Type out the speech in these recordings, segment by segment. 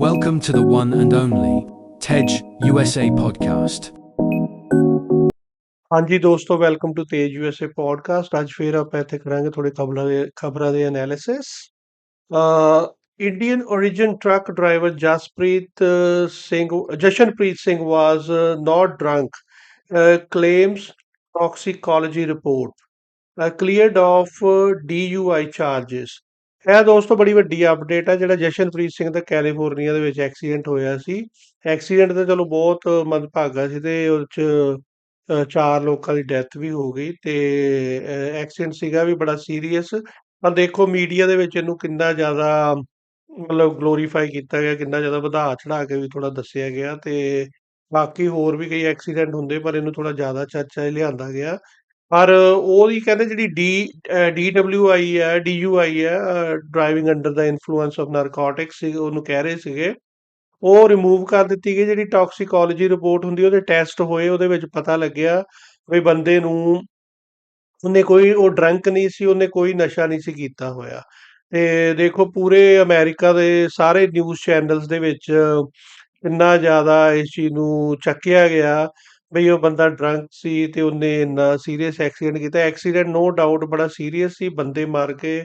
Welcome to the one and only TEJ USA podcast. ਹਾਂਜੀ ਦੋਸਤੋ welcome to Tej USA podcast ਅੱਜ ਫੇਰ ਆਪਾਂ ਇੱਥੇ ਕਰਾਂਗੇ ਥੋੜੇ ਖਬਰਾਂ ਦੇ ਖਬਰਾਂ ਦੇ analysis Indian origin truck driver Jaspreet uh, Singh Jashanpreet Singh was not drunk claims toxicology report uh, cleared of uh, DUI charges ਇਹ ਦੋਸਤੋ ਬੜੀ ਵੱਡੀ ਅਪਡੇਟ ਹੈ ਜਿਹੜਾ ਜਸ਼ਨਪ੍ਰੀਤ ਸਿੰਘ ਦਾ ਕੈਲੀਫੋਰਨੀਆ ਦੇ ਵਿੱਚ ਐਕਸੀਡੈਂਟ ਹੋਇਆ ਸੀ। ਐਕਸੀਡੈਂਟ ਤਾਂ ਚਲੋ ਬਹੁਤ ਮੰਦਭਾਗਾ ਸੀ ਤੇ ਉਹ 'ਚ ਚਾਰ ਲੋਕਾਂ ਦੀ ਡੈਥ ਵੀ ਹੋ ਗਈ ਤੇ ਐਕਸੀਡੈਂਟ ਸੀਗਾ ਵੀ ਬੜਾ ਸੀਰੀਅਸ ਪਰ ਦੇਖੋ ਮੀਡੀਆ ਦੇ ਵਿੱਚ ਇਹਨੂੰ ਕਿੰਨਾ ਜ਼ਿਆਦਾ, ਮਤਲਬ ਗਲੋਰੀਫਾਈ ਕੀਤਾ ਗਿਆ, ਕਿੰਨਾ ਜ਼ਿਆਦਾ ਵਧਾ ਚੜਾ ਕੇ ਵੀ ਥੋੜਾ ਦੱਸਿਆ ਗਿਆ ਤੇ ਬਾਕੀ ਹੋਰ ਵੀ ਕਈ ਐਕਸੀਡੈਂਟ ਹੁੰਦੇ ਪਰ ਇਹਨੂੰ ਥੋੜਾ ਜ਼ਿਆਦਾ ਚਰਚਾ ਲਿਆਂਦਾ ਗਿਆ। ਪਰ ਉਹਦੀ ਕਹਿੰਦੇ ਜਿਹੜੀ ਡੀ ਡੀਡਬਲਯੂਆਈ ਹੈ ਡੀਯੂਆਈ ਹੈ driving under the influence of narcotics ਸੀ ਉਹਨੂੰ ਕਹਿ ਰਹੇ ਸੀਗੇ। ਉਹ ਰਿਮੂਵ ਕਰ ਦਿੱਤੀ ਗਈ, ਜਿਹੜੀ ਟਾਕਸੀਕੋਲੋਜੀ ਰਿਪੋਰਟ ਹੁੰਦੀ, ਉਹਦੇ ਟੈਸਟ ਹੋਏ, ਉਹਦੇ ਵਿੱਚ ਪਤਾ ਲੱਗਿਆ ਵੀ ਬੰਦੇ ਨੂੰ ਉਹਨੇ ਕੋਈ, ਉਹ ਡਰੰਕ ਨਹੀਂ ਸੀ, ਉਹਨੇ ਕੋਈ ਨਸ਼ਾ ਨਹੀਂ ਸੀ ਕੀਤਾ ਹੋਇਆ। ਤੇ ਦੇਖੋ, ਪੂਰੇ ਅਮਰੀਕਾ ਦੇ ਸਾਰੇ ਨਿਊਜ਼ ਚੈਨਲਸ ਦੇ ਵਿੱਚ ਇੰਨਾ ਜ਼ਿਆਦਾ ਇਸ ਚੀਜ਼ ਨੂੰ ਚੱਕਿਆ ਗਿਆ ਬਈ ਉਹ ਬੰਦਾ ਡਰੰਕ ਸੀ ਤੇ ਉਹਨੇ ਇੰਨਾ ਸੀਰੀਅਸ ਐਕਸੀਡੈਂਟ ਕੀਤਾ। ਐਕਸੀਡੈਂਟ ਨੋ ਡਾਊਟ ਬੜਾ ਸੀਰੀਅਸ ਸੀ, ਬੰਦੇ ਮਾਰ ਕੇ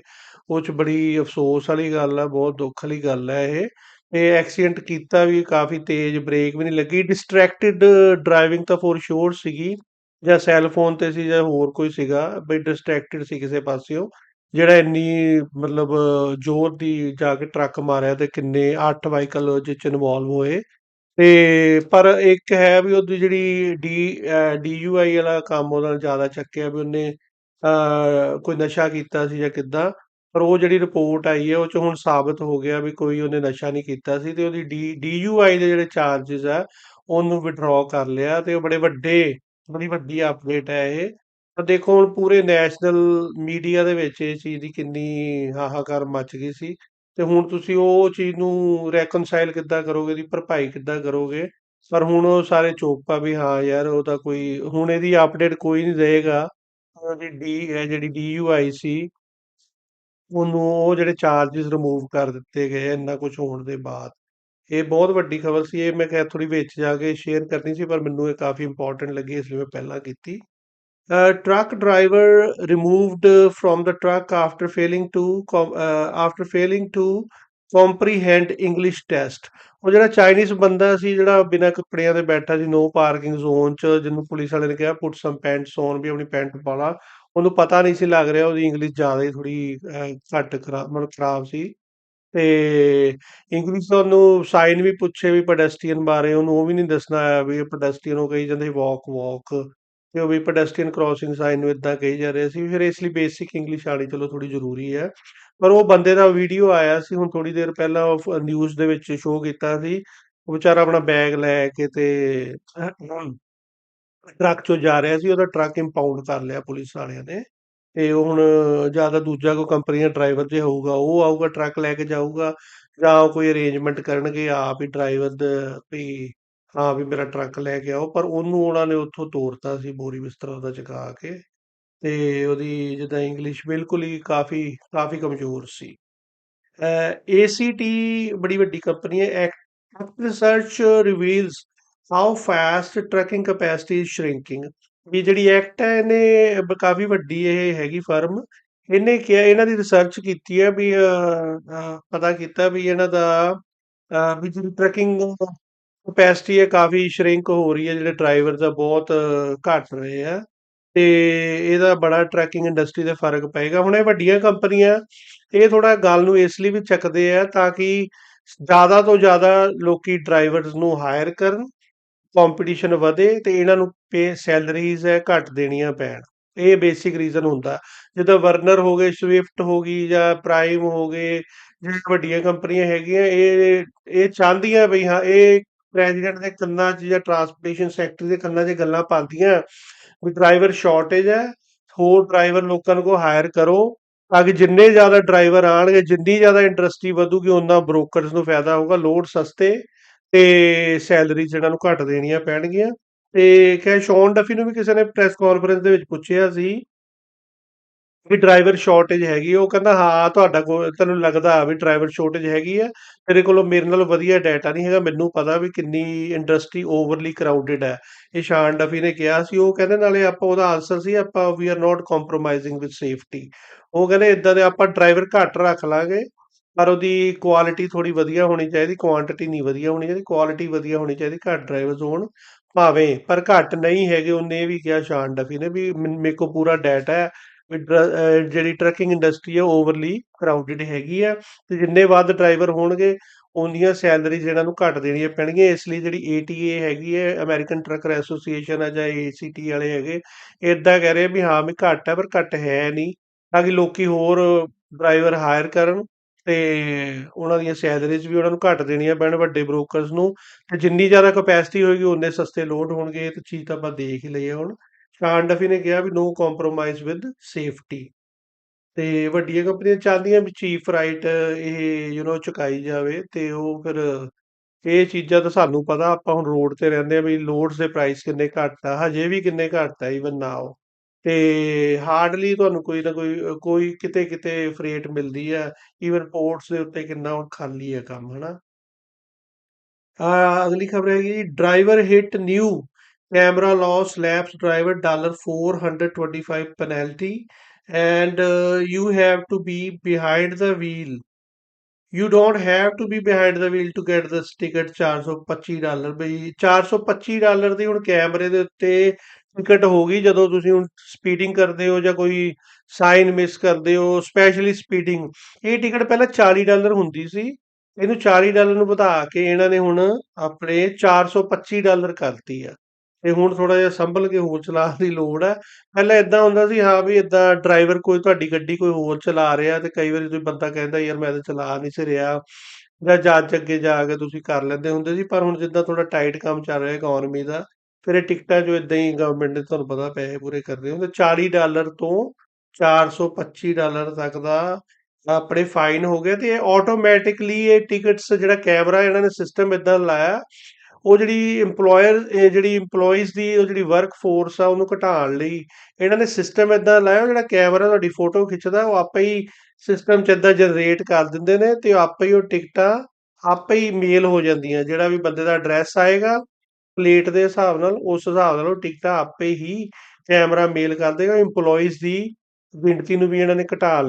ਉਹ ਚ ਬੜੀ ਅਫਸੋਸ ਵਾਲੀ ਗੱਲ ਆ, ਬਹੁਤ ਦੁੱਖ ਵਾਲੀ ਗੱਲ ਹੈ ਇਹ। ਇਹ ਐਕਸੀਡੈਂਟ ਕੀਤਾ ਵੀ ਕਾਫੀ ਤੇਜ਼ ਬ੍ਰੇਕ ਵੀ ਨਹੀਂ ਲੱਗੀ। ਡਿਸਟਰੈਕਟਿਡ ਡਰਾਈਵਿੰਗ ਤਾਂ ਫੋਰ ਸ਼ੋਰ ਸੀਗੀ, ਜਾਂ ਸੈੱਲ ਫੋਨ ਤੇ ਸੀ ਜਾਂ ਹੋਰ ਕੋਈ ਸੀਗਾ, ਬਈ ਡਿਸਟਰੈਕਟਡ ਸੀ ਕਿਸੇ ਪਾਸਿਓਂ, ਜਿਹੜਾ ਇੰਨੀ ਮਤਲਬ ਜ਼ੋਰ ਦੀ ਜਾ ਕੇ ਟਰੱਕ ਮਾਰਿਆ ਤੇ ਕਿੰਨੇ 8 ਵਾਹੀਕਲ ਜਿਹ ਚ ਇਨਵੋਲਵ ਹੋਏ। ਤੇ ਪਰ ਇੱਕ ਹੈ ਵੀ ਉਹਦੀ ਜਿਹੜੀ ਡੀ ਡੀਯੂਆਈ ਵਾਲਾ ਕੰਮ ਉਹਦਾ ਜ਼ਿਆਦਾ ਚੱਕਿਆ ਵੀ ਉਹਨੇ ਅ, ਕੋਈ ਨਸ਼ਾ ਕੀਤਾ ਸੀ ਜਾਂ ਕਿੱਦਾਂ ਪਰ ਉਹ ਜਿਹੜੀ ਰਿਪੋਰਟ ਆਈ ਹੈ ਉਹ ਚ ਹੁਣ ਸਾਬਤ ਹੋ ਗਿਆ ਵੀ ਕੋਈ ਉਹਨੇ ਨਸ਼ਾ ਨਹੀਂ ਕੀਤਾ ਸੀ ਤੇ ਉਹਦੀ ਡੀ ਡੀਯੂਆਈ ਦੇ ਜਿਹੜੇ ਚਾਰजेस ਆ ਉਹਨੂੰ ਵਿਡਰਾਅ ਕਰ ਲਿਆ ਤੇ ਉਹ ਬੜੇ ਵੱਡੇ ਬੜੀ ਵੱਡੀ ਅਪਡੇਟ ਹੈ ਇਹ। ਤਾਂ ਦੇਖੋ ਹੁਣ ਪੂਰੇ ਨੈਸ਼ਨਲ ਮੀਡੀਆ ਦੇ ਵਿੱਚ ਇਹ ਚੀਜ਼ ਦੀ ਕਿੰਨੀ ਹਾਹਾਕਾਰ ਮਚ ਗਈ ਸੀ। ਤੇ ਹੁਣ ਤੁਸੀਂ ਉਹ ਚੀਜ਼ ਨੂੰ ਰੈਕਨਸਾਈਲ ਕਿੱਦਾਂ ਕਰੋਗੇ ਦੀ ਭਰਪਾਈ ਕਿੱਦਾਂ ਕਰੋਗੇ? ਪਰ ਹੁਣ ਉਹ ਸਾਰੇ ਚੁੱਪ ਆ ਵੀ ਹਾਂ ਯਾਰ, ਉਹ ਤਾਂ ਕੋਈ, ਹੁਣ ਇਹਦੀ ਅਪਡੇਟ ਕੋਈ ਨਹੀਂ ਦੇਗਾ ਉਹਦੀ ਡੀ ਹੈ, ਜਿਹੜੀ ਡੀਯੂਆਈ ਸੀ, ਉਹਨੂੰ ਉਹ ਜਿਹੜੇ ਚਾਰजेस ਰਿਮੂਵ ਕਰ ਦਿੱਤੇ ਗਏ ਇੰਨਾ ਕੁਝ ਹੋਣ ਦੇ ਬਾਅਦ। ਇਹ ਬਹੁਤ ਵੱਡੀ ਖਬਰ ਸੀ, ਇਹ ਮੈਂ ਕਿਹਾ ਥੋੜੀ ਵਿੱਚ ਜਾ ਕੇ ਸ਼ੇਅਰ ਕਰਨੀ ਸੀ, ਪਰ ਮੈਨੂੰ ਇਹ ਕਾਫੀ ਇੰਪੋਰਟੈਂਟ ਲੱਗੀ, ਇਸ ਲਈ ਮੈਂ ਪਹਿਲਾਂ ਕੀਤੀ। Truck driver removed from the truck after failing to after failing to comprehend English test ਉਹ ਜਿਹੜਾ ਚਾਈਨੀਜ਼ ਬੰਦਾ ਸੀ, ਜਿਹੜਾ ਬਿਨਾਂ ਕੱਪੜਿਆਂ ਦੇ ਬੈਠਾ ਸੀ ਨੋ ਪਾਰਕਿੰਗ ਜ਼ੋਨ 'ਚ, ਜਿਹਨੂੰ ਪੁਲਿਸ ਵਾਲੇ ਨੇ ਕਿਹਾ ਪੁੱਟ ਸਮ ਪੈਂਟਸ ਔਨ ਵੀ ਆਪਣੀ ਪੈਂਟ ਪਾ ਲਾ। ਉਹਨੂੰ ਪਤਾ ਨਹੀਂ ਸੀ ਲੱਗ ਰਿਹਾ, ਉਹਦੀ ਇੰਗਲਿਸ਼ ਜ਼ਿਆਦਾ ਹੀ ਥੋੜੀ ਘੱਟ ਖਰਾਬ ਮਤਲਬ ਖਰਾਬ ਸੀ। ਤੇ ਇੰਗਲਿਸ਼ ਦਾ ਉਹਨੂੰ ਸਾਈਨ ਵੀ ਪੁੱਛੇ ਵੀ ਪੈਡੈਸਟਰੀਅਨ ਬਾਰੇ, ਉਹਨੂੰ ਉਹ ਵੀ ਨਹੀਂ ਦੱਸਣਾ ਆਇਆ ਵੀ ਇਹ ਪੈਡੈਸਟਰੀਅਨ ਉਹ ਕਹੀ ਜਾਂਦੇ ਵਾਕ ਵਾਕ ਤੇ ਉਹ ਵੀ ਪੈਡੈਸਟਰੀਅਨ ਕ੍ਰਾਸਿੰਗ ਸਾਈਨ ਨੂੰ ਇਦਾਂ ਕਹੀ ਜਾ ਰਹੇ ਸੀ। ਫਿਰ ਇਸ ਲਈ ਬੇਸਿਕ ਇੰਗਲਿਸ਼ ਆਣੀ ਚਲੋ ਥੋੜੀ ਜ਼ਰੂਰੀ ਹੈ। ਪਰ ਉਹ ਬੰਦੇ ਦਾ ਵੀਡੀਓ ਆਇਆ ਸੀ, ਹੁਣ ਥੋੜੀ ਦੇਰ ਪਹਿਲਾਂ ਉਹ ਨਿਊਜ਼ ਦੇ ਵਿੱਚ ਸ਼ੋਅ ਕੀਤਾ ਸੀ। ਉਹ ਵਿਚਾਰਾ ਆਪਣਾ ਬੈਗ ਲੈ ਕੇ ਤੇ ਟਰੱਕ ਚੋਂ ਜਾ ਰਿਹਾ ਸੀ। ਉਹਦਾ ਟਰੱਕ ਇੰਪਾਊਂਡ ਕਰ ਲਿਆ ਪੁਲਿਸ ਵਾਲਿਆਂ ਨੇ। ਤੇ ਉਹ ਹੁਣ ਜ਼ਿਆਦਾ ਦੂਜਾ ਕੋਈ ਕੰਪਨੀ ਦਾ ਡਰਾਈਵਰ ਜੇ ਹੋਊਗਾ, ਉਹ ਆਊਗਾ, ਟਰੱਕ ਲੈ ਕੇ ਜਾਊਗਾ ਜਾਂ ਕੋਈ ਅਰੇਂਜਮੈਂਟ ਕਰਨਗੇ, ਆਪ ਹੀ ਡਰਾਈਵਰ ਵੀ ਹਾਂ ਵੀ ਮੇਰਾ ਟਰੱਕ ਲੈ ਕੇ ਆਓ। ਪਰ ਉਹਨੂੰ ਉਹਨਾਂ ਨੇ ਉੱਥੋਂ ਤੋਰਤਾ ਸੀ ਬੋਰੀ ਬਿਸਤਰਾ ਉਹਦਾ ਚੁਕਾ ਕੇ ਤੇ ਉਹਦੀ ਜਿੱਦਾਂ ਇੰਗਲਿਸ਼ ਬਿਲਕੁਲ ਹੀ ਕਾਫੀ ਕਾਫੀ ਕਮਜ਼ੋਰ ਸੀ। ਏਸੀਟੀ ਬੜੀ ਵੱਡੀ ਕੰਪਨੀ ਹੈ। ACT research reveals how fast trucking capacity is shrinking ਵੀ ਜਿਹੜੀ ਐਕਟ ਹੈ, ਇਹਨੇ ਕਾਫੀ ਵੱਡੀ ਇਹ ਹੈਗੀ ਫਰਮ ਇਹਨੇ ਕਿਹਾ, ਇਹਨਾਂ ਦੀ ਰਿਸਰਚ ਕੀਤੀ ਹੈ ਵੀ ਪਤਾ ਕੀਤਾ ਵੀ ਇਹਨਾਂ ਦਾ ਵੀ ਜਿਹੜੀ ਟਰੱਕਿੰਗ ਕਪੈਸਿਟੀ ਹੈ ਕਾਫੀ ਸ਼ਰਿੰਕ ਹੋ ਰਹੀ ਹੈ ਜਿਹੜੇ ਡਰਾਈਵਰ ਦਾ ਬਹੁਤ ਅਹ, ਘਟ ਰਹੇ ਆ ਤੇ ਇਹਦਾ ਬੜਾ ਟਰੈਕਿੰਗ ਇੰਡਸਟਰੀ ਤੇ ਫ਼ਰਕ ਪਏਗਾ। ਹੁਣ ਇਹ ਵੱਡੀਆਂ ਕੰਪਨੀਆਂ ਇਹ ਥੋੜਾ ਗੱਲ ਨੂੰ ਇਸ ਲਈ ਵੀ ਚੱਕਦੇ ਆ ਤਾਂ ਕਿ ਜ਼ਿਆਦਾ ਤੋਂ ਜ਼ਿਆਦਾ ਲੋਕੀ ਡਰਾਈਵਰਸ ਨੂੰ ਹਾਇਰ ਕਰਨ ਕੰਪੀਟੀਸ਼ਨ ਵਧੇ ਤੇ ਇਹਨਾਂ ਨੂੰ ਪੇ ਸੈਲਰੀਜ਼ ਹੈ ਘੱਟ ਦੇਣੀਆਂ ਪੈਣ। ਇਹ ਬੇਸਿਕ ਰੀਜ਼ਨ ਹੁੰਦਾ। ਜਿੱਦਾਂ ਵਰਨਰ ਹੋ ਗਏ ਸਵਿਫਟ ਹੋ ਗਈ ਜਾਂ ਪ੍ਰਾਈਮ ਹੋ ਗਏ ਜਿਹੜੀਆਂ ਵੱਡੀਆਂ ਕੰਪਨੀਆਂ ਹੈਗੀਆਂ ਇਹ ਇਹ ਚਾਹੁੰਦੀਆਂ ਵੀ ਹਾਂ ਇਹ ਪ੍ਰੈਜ਼ੀਡੈਂਟ ਦੇ ਕੰਨਾਂ 'ਚ ਜਾਂ ਟਰਾਂਸਪੋਰਟੇਸ਼ਨ ਸੈਕਟਰ ਦੇ ਕੰਨਾਂ 'ਚ ਗੱਲਾਂ ਪਾਉਂਦੀਆਂ ਵੀ ਡਰਾਈਵਰ ਸ਼ਾਰਟੇਜ ਹੈ, ਹੋਰ ਡਰਾਈਵਰ ਲੋਕਾਂ ਨੂੰ ਕੋ ਹਾਇਰ ਕਰੋ ਤਾਂ ਕਿ ਜਿੰਨੇ ਜ਼ਿਆਦਾ ਡਰਾਈਵਰ ਆਣਗੇ ਜਿੰਨੀ ਜ਼ਿਆਦਾ ਇੰਡਸਟਰੀ ਵਧੂਗੀ ਉਹਨਾਂ ਬ੍ਰੋਕਰਸ ਨੂੰ ਫਾਇਦਾ ਹੋਊਗਾ ਲੋਡ ਸਸਤੇ ਤੇ ਸੈਲਰੀ ਜਿਹਨਾਂ ਨੂੰ ਘੱਟ ਦੇਣੀਆਂ ਪੈਣਗੀਆਂ। ਤੇ ਖੈਰ ਸ਼ੌਨ ਡਫੀ ਨੂੰ ਵੀ ਕਿਸੇ ਨੇ ਪ੍ਰੈਸ ਕਾਨਫਰੰਸ ਦੇ ਵਿੱਚ ਪੁੱਛਿਆ ਸੀ ਵੀ ਡਰਾਈਵਰ ਸ਼ਾਰਟੇਜ ਹੈਗੀ ਉਹ ਕਹਿੰਦਾ, ਹਾਂ, ਤੁਹਾਡਾ ਕੋ, ਤੈਨੂੰ ਲੱਗਦਾ ਵੀ ਡਰਾਈਵਰ ਸ਼ਾਰਟੇਜ ਹੈਗੀ ਆ। ਤੇਰੇ ਕੋਲੋਂ ਮੇਰੇ ਨਾਲੋਂ ਵਧੀਆ ਡਾਟਾ ਨਹੀਂ ਹੈਗਾ। ਮੈਨੂੰ ਪਤਾ ਵੀ ਕਿੰਨੀ ਇੰਡਸਟਰੀ ਓਵਰਲੀ ਕਰਾਊਡਡ ਹੈ। ਇਹ ਸ਼ਾਨ ਡਫੀ ਨੇ ਕਿਹਾ ਸੀ। ਉਹ ਕਹਿੰਦੇ, ਨਾਲੇ ਆਪਾਂ ਉਹਦਾ ਆਨਸਰ ਸੀ, ਆਪਾਂ we are not compromising with safety. ਉਹ ਕਹਿੰਦੇ ਇਦਾਂ ਦੇ ਆਪਾਂ ਡਰਾਈਵਰ ਘੱਟ ਰੱਖ ਲਾਂਗੇ, ਪਰ ਉਹਦੀ ਕੁਆਲਿਟੀ ਥੋੜੀ ਵਧੀਆ ਹੋਣੀ ਚਾਹੀਦੀ ਕੁਆਂਟੀਟੀ ਨਹੀਂ ਵਧੀਆ ਹੋਣੀ ਚਾਹੀਦੀ ਕੁਆਲਿਟੀ ਵਧੀਆ ਹੋਣੀ ਚਾਹੀਦੀ, ਘੱਟ ਡਰਾਈਵਰਸ ਹੋਣ ਭਾਵੇਂ, ਪਰ ਘੱਟ ਨਹੀਂ ਹੈਗੇ, ਉਹਨੇ ਇਹ ਵੀ ਕਿਹਾ ਸ਼ਾਨ ਡਫੀ ਨੇ ਵੀ ਮੇਰੇ ਕੋਲ ਪੂਰਾ ਡਾਟਾ ਹੈ ਜਿਹੜੀ ਟਰੱਕਿੰਗ ਇੰਡਸਟਰੀ ਹੈ ਓਵਰਲੀ ਕਰਾਊਡਡ ਹੈਗੀ ਆ ਤੇ ਜਿੰਨੇ ਵੱਧ ਡਰਾਈਵਰ ਹੋਣਗੇ ਉਨੀਆਂ ਸੈਲਰੀਜ਼ ਇਹਨਾਂ ਨੂੰ ਘੱਟ ਦੇਣੀਆਂ ਪੈਣਗੀਆਂ। ਇਸ ਲਈ ਜਿਹੜੀ ਏਟੀਏ ਹੈਗੀ ਹੈ ਅਮਰੀਕਨ ਟਰੱਕਰ ਐਸੋਸੀਏਸ਼ਨ ਹੈ ਜਾਂ ਏਸੀਟੀ ਵਾਲੇ ਹੈਗੇ ਇਦਾਂ ਕਹਿ ਰਹੇ ਵੀ ਹਾਂ ਵੀ ਘੱਟ ਹੈ ਪਰ ਘੱਟ ਹੈ ਨਹੀਂ, ਤਾਂ ਕਿ ਲੋਕੀ ਹੋਰ ਡਰਾਈਵਰ ਹਾਇਰ ਕਰਨ ਤੇ ਉਹਨਾਂ ਦੀਆਂ ਸੈਲਰੀਜ਼ ਵੀ ਉਹਨਾਂ ਨੂੰ ਘੱਟ ਦੇਣੀਆਂ ਪੈਣ ਵੱਡੇ ਬ੍ਰੋਕਰਸ ਨੂੰ। ਤੇ ਜਿੰਨੀ ਜ਼ਿਆਦਾ ਕਪੈਸਿਟੀ ਹੋਏਗੀ ਉਨੇ ਸਸਤੇ ਲੋਡ ਹੋਣਗੇ, ਇਹ ਚੀਜ਼ ਤਾਂ ਆਪਾਂ ਦੇਖ ਹੀ ਲਈ ਹੈ ਹੁਣ। ਸ਼ਾਨ ਡਫੀ ਨੇ ਕਿਹਾ ਵੀ ਨੋ ਕੰਪਰੋਮਾਈਜ਼ ਵਿਦ ਸੇਫਟੀ ਤੇ ਵੱਡੀਆਂ ਕੰਪਨੀਆਂ ਚਾਹੁੰਦੀਆਂ ਵੀ ਚੀਫ ਰਾਈਟ ਇਹ ਯੂ نو ਚੁਕਾਈ ਜਾਵੇ ਤੇ ਉਹ ਫਿਰ ਇਹ ਚੀਜ਼ਾਂ ਤਾਂ ਸਾਨੂੰ ਪਤਾ, ਆਪਾਂ ਹੁਣ ਰੋਡ ਤੇ ਰਹਿੰਦੇ ਆ ਵੀ ਲੋਡਸ ਦੇ ਪ੍ਰਾਈਸ ਕਿੰਨੇ ਘੱਟ ਆ, ਹਜੇ ਵੀ ਕਿੰਨੇ ਘੱਟ ਆ ਇਵਨ ਨਾਓ ਤੇ ਹਾਰਡਲੀ ਤੁਹਾਨੂੰ ਕੋਈ ਨਾ ਕੋਈ ਕੋਈ ਕਿਤੇ ਕਿਤੇ ਫਰੇਟ ਮਿਲਦੀ ਆ ਈਵਨ ਪੋਰਟਸ ਦੇ ਉੱਤੇ ਕਿੰਨਾ ਹੁਣ ਖਾਲੀ ਹੈ ਕੰਮ, ਹਨਾ। ਆ ਅਗਲੀ ਖਬਰ ਹੈਗੀ driver hit new camera laws slaps driver dollar 425 penalty and you have to be behind the wheel you don't have to be behind the wheel to get this ticket 425 dollar ਬਈ 425 ਡਾਲਰ ਦੀ ਹੁਣ ਕੈਮਰੇ ਦੇ ਉੱਤੇ ticket ਹੋ ਗਈ ਜਦੋਂ ਤੁਸੀਂ ਹੁਣ ਸਪੀਡਿੰਗ ਕਰਦੇ ਹੋ ਜਾਂ ਕੋਈ ਸਾਈਨ ਮਿਸ ਕਰਦੇ ਹੋ ਸਪੈਸ਼ਲੀ ਸਪੀਡਿੰਗ ਇਹ ਟਿਕਟ ਪਹਿਲਾਂ 40 ਡਾਲਰ ਹੁੰਦੀ ਸੀ। ਇਹਨੂੰ 40 ਡਾਲਰ ਨੂੰ ਵਧਾ ਕੇ ਇਹਨਾਂ ਨੇ ਹੁਣ ਆਪਣੇ 425 ਡਾਲਰ ਕਰਤੀ ਆ। ਤੇ ਹੁਣ ਥੋੜਾ ਜਿਹਾ ਸੰਭਲ ਕੇ ਹੋਰ ਚਲਾਉਣ ਦੀ ਲੋੜ ਹੈ। ਪਹਿਲਾਂ ਇਦਾਂ ਹੁੰਦਾ ਸੀ, ਹਾਂ ਵੀ ਇਦਾਂ ਡਰਾਈਵਰ ਕੋਈ ਤੁਹਾਡੀ ਗੱਡੀ ਕੋਈ ਹੋਰ ਚਲਾ ਰਿਹਾ ਤੇ ਕਈ ਵਾਰੀ ਕੋਈ ਬੰਦਾ ਕਹਿੰਦਾ ਯਾਰ ਮੈਂ ਤਾਂ ਚਲਾ ਨਹੀਂ ਸੀ ਰਿਹਾ। ਜਾਂ ਜੱਜ ਅੱਗੇ ਜਾ ਕੇ ਤੁਸੀਂ ਕਰ ਲੈਂਦੇ ਹੁੰਦੇ ਸੀ, ਪਰ ਹੁਣ ਜਿੱਦਾਂ ਥੋੜਾ ਟਾਈਟ ਕੰਮ ਚੱਲ ਰਿਹਾ ਇਕਨੋਮੀ ਦਾ, ਫਿਰ ਇਹ ਟਿਕਟਾਂ ਜੋ ਇਦਾਂ ਹੀ ਗਵਰਨਮੈਂਟ ਨੇ ਤੁਹਾਨੂੰ ਪਤਾ ਪੈਸੇ ਪੂਰੇ ਕਰਦੇ ਹੁੰਦੇ। 40 ਡਾਲਰ ਤੋਂ 425 ਡਾਲਰ ਤੱਕ ਦਾ ਆਪਣੇ ਫਾਈਨ ਹੋ ਗਿਆ ਤੇ ਇਹ ਆਟੋਮੈਟਿਕਲੀ ਇਹ ਟਿਕਟਸ ਜਿਹੜਾ ਕੈਮਰਾ ਇਹਨਾਂ ਨੇ ਸਿਸਟਮ ਇਦਾਂ ਲਾਇਆ ਉਹ ਜਿਹੜੀ EMPLOYER ਜਿਹੜੀ EMPLOYEES ਦੀ ਉਹ ਜਿਹੜੀ ਵਰਕ ਫੋਰਸ ਆ, ਉਹਨੂੰ ਘਟਾਉਣ ਲਈ ਇਹਨਾਂ ਨੇ ਸਿਸਟਮ ਇਦਾਂ ਲਾਇਆ, ਜਿਹੜਾ ਕੈਮਰਾ ਤੁਹਾਡੀ ਫੋਟੋ ਖਿੱਚਦਾ, ਉਹ ਆਪੇ ਹੀ ਸਿਸਟਮ 'ਚ ਇਦਾਂ ਜਨਰੇਟ ਕਰ ਦਿੰਦੇ ਨੇ ਤੇ ਆਪੇ ਹੀ ਉਹ ਟਿਕਟਾਂ ਆਪੇ ਹੀ ਮੇਲ ਹੋ ਜਾਂਦੀਆਂ, ਜਿਹੜਾ ਵੀ ਬੰਦੇ ਦਾ ਐਡਰੈਸ ਆਏਗਾ ਪਲੇਟ ਦੇ ਹਿਸਾਬ ਨਾਲ, ਉਸ ਹਿਸਾਬ ਨਾਲ ਉਹ ਟਿਕਟਾਂ ਆਪੇ ਹੀ ਕੈਮਰਾ ਮੇਲ ਕਰ ਦੇਗਾ, EMPLOYEES ਦੀ ਗਿਣਤੀ ਨੂੰ ਵੀ ਇਹਨਾਂ ਨੇ ਘਟਾ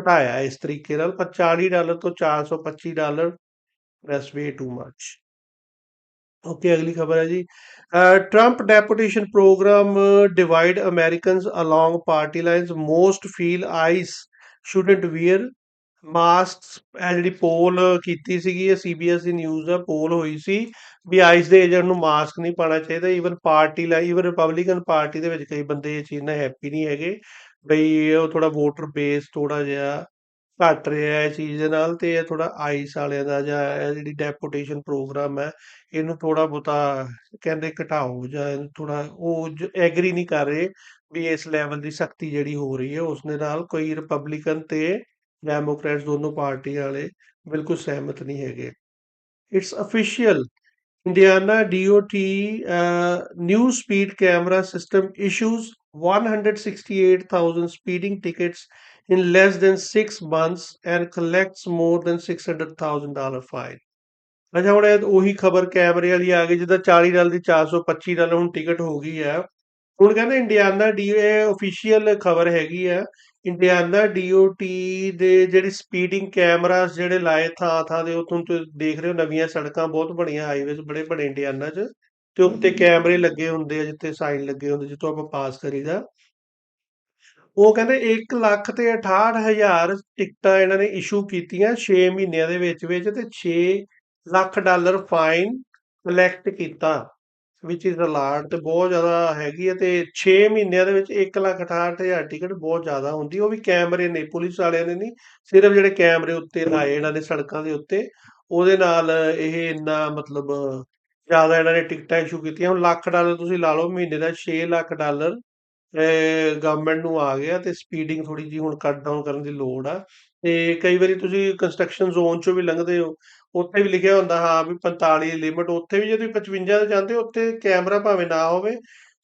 ਘਟਾਇਆ ਇਸ ਤਰੀਕੇ ਨਾਲ, ਪਰ 40 ਡਾਲਰ ਤੋਂ 425 dollar that's way too much okay, ਅਗਲੀ ਖਬਰ ਹੈ ਜੀ। Trump deportation program divide Americans along party lines most feel ICE shouldn't wear masks ਇਹ ਜਿਹੜੀ ਪੋਲ ਕੀਤੀ ਸੀਗੀ, ਇਹ ਸੀਬੀਐਸ ਦੀ ਨਿਊਜ਼ ਦਾ ਪੋਲ ਹੋਈ ਸੀ ਵੀ ਆਈਸ ਦੇ ਏਜੰਟ ਨੂੰ ਮਾਸਕ ਨਹੀਂ ਪਾਉਣਾ ਚਾਹੀਦਾ। ਈਵਨ ਪਾਰਟੀ ਲਈ ਈਵਨ ਰਿਪਬਲਿਕਨ ਪਾਰਟੀ ਦੇ ਵਿੱਚ ਕਈ ਬੰਦੇ ਇਹ ਚੀਜ਼ ਨਾਲ ਹੈਪੀ ਨਹੀਂ ਹੈਗੇ। ਬਈ ਉਹ ਥੋੜਾ ਵੋਟਰ ਬੇਸ ਥੋੜਾ ਜਿਹਾ ਘਟ ਰਿਹਾ ਹੈ ਇਹ ਚੀਜ਼ ਦੇ ਨਾਲ ਤੇ ਇਹ ਥੋੜਾ ਆਈਸ ਵਾਲਿਆਂ ਦਾ ਜਾਂ ਇਹ ਜਿਹੜੀ ਡੈਪੂਟੇਸ਼ਨ ਪ੍ਰੋਗਰਾਮ ਹੈ ਇਹਨੂੰ ਥੋੜਾ ਬਹੁਤਾ ਕਹਿੰਦੇ ਘਟਾਓ ਜਾਂ ਥੋੜਾ ਉਹ ਐਗਰੀ ਨਹੀਂ ਕਰ ਰਹੇ ਵੀ ਇਸ ਲੈਵਲ ਦੀ ਸਖਤੀ ਜਿਹੜੀ ਹੋ ਰਹੀ ਹੈ ਉਸ ਦੇ ਨਾਲ ਕੋਈ ਰਿਪਬਲਿਕਨ ਤੇ ਡੈਮੋਕ੍ਰੈਟਸ ਦੋਨੋਂ ਪਾਰਟੀ ਵਾਲੇ ਬਿਲਕੁਲ ਸਹਿਮਤ ਨਹੀਂ ਹੈਗੇ। It's official Indiana DOT uh, new speed camera system issues 168,000 speeding tickets in less than six months and collects more than $600,000 fine. ਅੱਛਾ ਹੁਣ ਇਹ ਉਹੀ ਖਬਰ ਕੈਮਰੇ ਵਾਲੀ ਆ ਗਈ ਜਿੱਦਾਂ 40 ਡਾਲਰ ਦੀ 425 ਡਾਲਰ ਹੁਣ ਟਿਕਟ ਹੋ ਗਈ ਹੈ ਹੁਣ ਕਹਿੰਦੇ ਇੰਡੀਆਨਾ ਡੀ ਇਹ ਅਫੀਸ਼ੀਅਲ ਖਬਰ ਹੈਗੀ ਆ। ਇੰਡੀਆਨਾ ਡੀਓਟੀ ਦੇ ਜਿਹੜੀ ਸਪੀਡਿੰਗ ਕੈਮਰਾਸ ਜਿਹੜੇ ਲਾਏ ਥਾਂ ਥਾਂ ਦੇ ਉਥੋਂ ਤੁਸੀਂ ਦੇਖ ਰਹੇ ਹੋ ਨਵੀਆਂ ਸੜਕਾਂ ਬਹੁਤ ਬਣੀਆਂ ਹਾਈਵੇਜ਼ ਬੜੇ ਬੜੇ ਇੰਡੀਆਨਾ 'ਚ। ਤੇ ਉੱਤੇ ਕੈਮਰੇ ਲੱਗੇ ਹੁੰਦੇ ਆ ਜਿੱਥੇ ਸਾਈਨ ਲੱਗੇ ਹੁੰਦੇ ਜਿੱਥੋਂ ਆਪਾਂ ਪਾਸ ਕਰੀਦਾ। ਉਹ ਕਹਿੰਦੇ 1 ਲੱਖ ਤੇ 68000 ਟਿਕਟਾਂ ਇਹਨਾਂ ਨੇ ਇਸ਼ੂ ਕੀਤੀਆਂ 6 ਮਹੀਨਿਆਂ ਦੇ ਵਿੱਚ ਵਿੱਚ ਤੇ 6 ਲੱਖ ਡਾਲਰ ਫਾਈਨ ਕਲੈਕਟ ਕੀਤਾ। ਵਿਚ ਇਜ਼ ਅਲਾਟ ਤੇ ਬਹੁਤ ਜ਼ਿਆਦਾ ਹੈਗੀ ਹੈ ਤੇ 6 ਮਹੀਨਿਆਂ ਦੇ ਵਿੱਚ 1 ਲੱਖ 68000 ਟਿਕਟ ਬਹੁਤ ਜ਼ਿਆਦਾ ਹੁੰਦੀ। ਉਹ ਵੀ ਕੈਮਰੇ ਨੇ, ਪੁਲਿਸ ਵਾਲਿਆਂ ਨੇ ਨਹੀਂ, ਸਿਰਫ ਜਿਹੜੇ ਕੈਮਰੇ ਉੱਤੇ ਲਾਏ ਇਹਨਾਂ ਨੇ ਸੜਕਾਂ ਦੇ ਉੱਤੇ, ਉਹਦੇ ਨਾਲ ਇਹ ਇੰਨਾ ਮਤਲਬ ਜ਼ਿਆਦਾ ਇਹਨਾਂ ਨੇ ਟਿਕਟਾਂ ਇਸ਼ੂ ਕੀਤੀਆਂ। ਹੁਣ ਲੱਖ ਡਾਲਰ ਤੁਸੀਂ ਲਾ ਲਓ ਮਹੀਨੇ ਦਾ 6 ਲੱਖ ਡਾਲਰ ਗਵਰਨਮੈਂਟ ਨੂੰ ਆ ਗਿਆ ਤੇ ਸਪੀਡਿੰਗ ਥੋੜੀ ਜੀ ਹੁਣ ਕੱਟ ਡਾਊਨ ਕਰਨ ਦੀ ਲੋੜ ਆ ਤੇ ਕਈ ਵਾਰੀ ਤੁਸੀਂ ਕੰਸਟਰਕਸ਼ਨ ਜ਼ੋਨ ਚੋਂ ਵੀ ਲੰਘਦੇ ਹੋ ਉੱਥੇ ਵੀ ਲਿਖਿਆ ਹੁੰਦਾ ਹਾਂ ਵੀ 45 ਲਿਮਟ ਉੱਥੇ ਵੀ ਜੇ ਤੁਸੀਂ 55 ਤੇ ਜਾਂਦੇ ਹੋ ਉੱਥੇ ਕੈਮਰਾ ਭਾਵੇਂ ਨਾ ਹੋਵੇ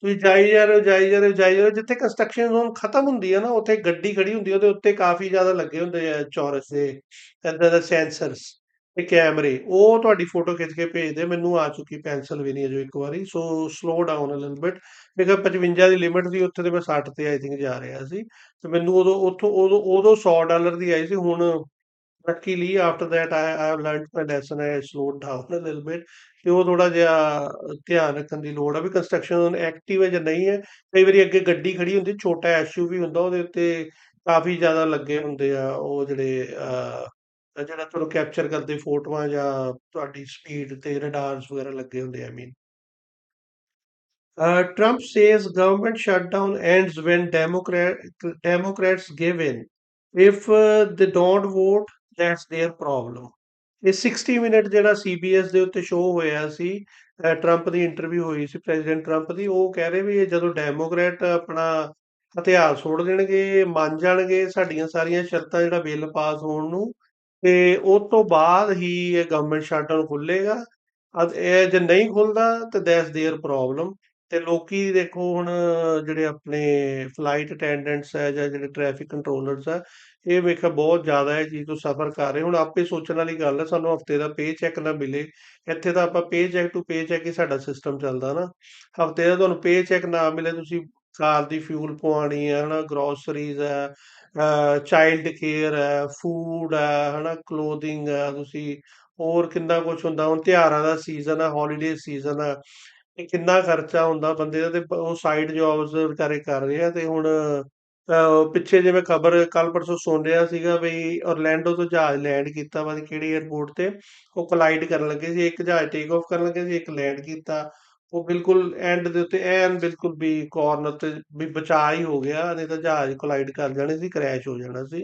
ਤੁਸੀਂ ਜਾਈ ਜਾ ਰਹੇ ਹੋ, ਜਾਈ ਜਾ ਰਹੇ ਹੋ, ਜਾਈ ਜਾ ਰਹੇ ਹੋ, ਜਿੱਥੇ ਕੰਸਟਰਕਸ਼ਨ ਜ਼ੋਨ ਖਤਮ ਹੁੰਦੀ ਹੈ ਨਾ, ਉੱਥੇ ਗੱਡੀ ਖੜੀ ਹੁੰਦੀ ਹੈ, ਉਹਦੇ ਉੱਤੇ ਕਾਫ਼ੀ ਜ਼ਿਆਦਾ ਲੱਗੇ ਹੁੰਦੇ ਆ ਚੌਰਸ ਦੇ ਏਦਾਂ ਦੇ ਸੈਂਸਰਸ ਤੇ ਕੈਮਰੇ, ਉਹ ਤੁਹਾਡੀ ਫੋਟੋ ਖਿੱਚ ਕੇ ਭੇਜਦੇ। ਮੈਨੂੰ ਆ ਚੁੱਕੀ ਪੈਨਸਿਲਵੇਨੀਆ ਜੋ ਇੱਕ ਵਾਰੀ, so slow down a little bit because 55 ਦੀ ਲਿਮਿਟ ਸੀ, ਉੱਥੇ ਤੇ ਮੈਂ 60 ਤੇ ਆਈ ਥਿੰਕ ਜਾ ਰਿਹਾ ਸੀ। ਤੇ ਮੈਨੂੰ ਉਦੋਂ ਉੱਥੋਂ ਉਦੋਂ ਉਦੋਂ 100 ਡਾਲਰ ਦੀ ਆਈ ਸੀ ਹੁਣ luckily after that I I have learned my lesson I slowed down a little bit ਤੇ ਉਹ ਥੋੜਾ ਜਿਹਾ ਧਿਆਨ ਰੱਖਣ ਦੀ ਲੋੜ ਆ ਵੀ ਕੰਸਟਰਕਸ਼ਨ ਐਕਟਿਵ ਹੈ ਜਾਂ ਨਹੀਂ ਹੈ। ਕਈ ਵਾਰੀ ਅੱਗੇ ਗੱਡੀ ਖੜੀ ਹੁੰਦੀ ਛੋਟਾ ਐਸਯੂਵੀ ਹੁੰਦਾ ਉਹਦੇ ਉੱਤੇ ਕਾਫੀ ਜ਼ਿਆਦਾ ਲੱਗੇ ਹੁੰਦੇ ਆ ਉਹ ਜਿਹੜੇ ਜਿਹੜਾ ਤੁਹਾਨੂੰ ਕੈਪਚਰ ਕਰਦੇ ਫੋਟੋਆਂ ਜਾਂ ਤੁਹਾਡੀ ਸਪੀਡ ਤੇ ਰਡਾਰਸ ਵਗੈਰਾ ਲੱਗੇ ਹੁੰਦੇ ਆ I Trump says government shutdown ends when Democrat, Democrats give in. If uh, they don't vote, that's their problem. ਇਹ 60 ਮਿੰਟ ਜਿਹੜਾ ਸੀਬੀਐਸ ਦੇ ਉੱਤੇ ਸ਼ੋਅ ਹੋਇਆ ਸੀ ਅਹ ਟਰੰਪ ਦੀ ਇੰਟਰਵਿਊ ਹੋਈ ਸੀ ਪ੍ਰੈਜ਼ੀਡੈਂਟ ਟਰੰਪ ਦੀ ਉਹ ਕਹਿ ਰਹੇ ਵੀ ਇਹ ਜਦੋਂ ਡੈਮੋਕ੍ਰੈਟ ਆਪਣਾ ਹਥਿਆਰ ਛੋੜ ਦੇਣਗੇ ਮੰਨ ਜਾਣਗੇ ਸਾਡੀਆਂ ਸਾਰੀਆਂ ਸ਼ਰਤਾਂ ਜਿਹੜਾ ਬਿੱਲ ਪਾਸ ਹੋਣ ਨੂੰ ਤੇ ਉਸ ਤੋਂ ਬਾਅਦ ਹੀ ਇਹ ਗਵਰਨਮੈਂਟ ਸ਼ਟਡਾਊਨ ਖੁੱਲੇਗਾ ਅਦ ਇਹ ਜੇ ਨਹੀਂ ਖੁੱਲਦਾ ਤੇ ਦੈਟਸ देयर ਪ੍ਰੋਬਲਮ ਤੇ ਲੋਕੀ ਦੇਖੋ ਹੁਣ ਜਿਹੜੇ ਆਪਣੇ ਫਲਾਈਟ ਅਟੈਂਡੈਂਟਸ ਹੈ ਜਾਂ ਜਿਹੜੇ ਟ੍ਰੈਫਿਕ ਕੰਟਰੋਲਰਸ ਆ ਇਹ ਵੇਖਿਆ ਬਹੁਤ ਜ਼ਿਆਦਾ ਇਹ ਚੀਜ਼ ਤੋਂ ਸਫਰ ਕਰ ਰਹੇ। ਹੁਣ ਆਪੇ ਸੋਚਣ ਵਾਲੀ ਗੱਲ ਹੈ, ਸਾਨੂੰ ਹਫ਼ਤੇ ਦਾ ਪੇ ਚੈੱਕ ਨਾ ਮਿਲੇ। ਇੱਥੇ ਤਾਂ ਆਪਾਂ ਪੇ ਚੈੱਕ ਟੂ ਪੇ ਚੈੱਕ ਹੀ ਸਾਡਾ ਸਿਸਟਮ ਚੱਲਦਾ ਨਾ। ਹਫ਼ਤੇ ਦਾ ਤੁਹਾਨੂੰ ਪੇ ਚੈੱਕ ਨਾ ਮਿਲੇ, ਤੁਸੀਂ ਕਾਰ ਦੀ ਫਿਊਲ ਪਵਾਉਣੀ ਹੈ, ਹਨਾ ਗਰੋਸਰੀਜ਼ ਹੈ ਚਾਈਲਡ ਕੇਅਰ ਹੈ ਫੂਡ ਹੈ, ਹਨਾ ਕਲੋਥਿੰਗ ਹੈ, ਤੁਸੀਂ ਹੋਰ ਕਿੰਨਾ ਕੁਝ ਹੁੰਦਾ। ਹੁਣ ਤਿਉਹਾਰਾਂ ਦਾ ਸੀਜ਼ਨ ਹੈ ਹੌਲੀਡੇ ਸੀਜ਼ਨ ਹੈ। ਕਿੰਨਾ ਖਰਚਾ ਹੁੰਦਾ ਬੰਦੇ ਦਾ ਤੇ ਉਹ ਸਾਈਡ ਜੌਬਸ ਵਿਚਾਰੇ ਕਰ ਰਹੇ ਆ ਤੇ ਹੁਣ ਅਹ, ਪਿੱਛੇ ਜਿਵੇਂ ਖਬਰ ਕੱਲ ਪਰਸੋਂ ਸੁਣ ਰਿਹਾ ਸੀਗਾ ਬਈ ਔਰਲੈਂਡੋ ਤੋਂ ਜਹਾਜ਼ ਲੈਂਡ ਕੀਤਾ ਪਤਾ ਕਿਹੜੀ 에ਅਰਪੋਰਟ ਤੇ ਉਹ ਕੋਲਾਈਡ ਕਰਨ ਲੱਗੇ ਸੀ ਇੱਕ ਜਹਾਜ਼ ਟੇਕ ਆਫ ਕਰਨ ਲੱਗੇ ਸੀ ਇੱਕ ਲੈਂਡ ਕੀਤਾ। ਉਹ ਬਿਲਕੁਲ ਐਂਡ ਦੇ ਉੱਤੇ ਐਨ ਬਿਲਕੁਲ ਵੀ ਕਾਰਨਰ ਤੇ ਵੀ ਬਚਾ ਹੀ ਹੋ ਗਿਆ ਨਹੀਂ ਤਾਂ ਜਹਾਜ਼ ਕੋਲਾਈਡ ਕਰ ਜਾਣੇ ਸੀ ਕ੍ਰੈਸ਼ ਹੋ ਜਾਣਾ ਸੀ।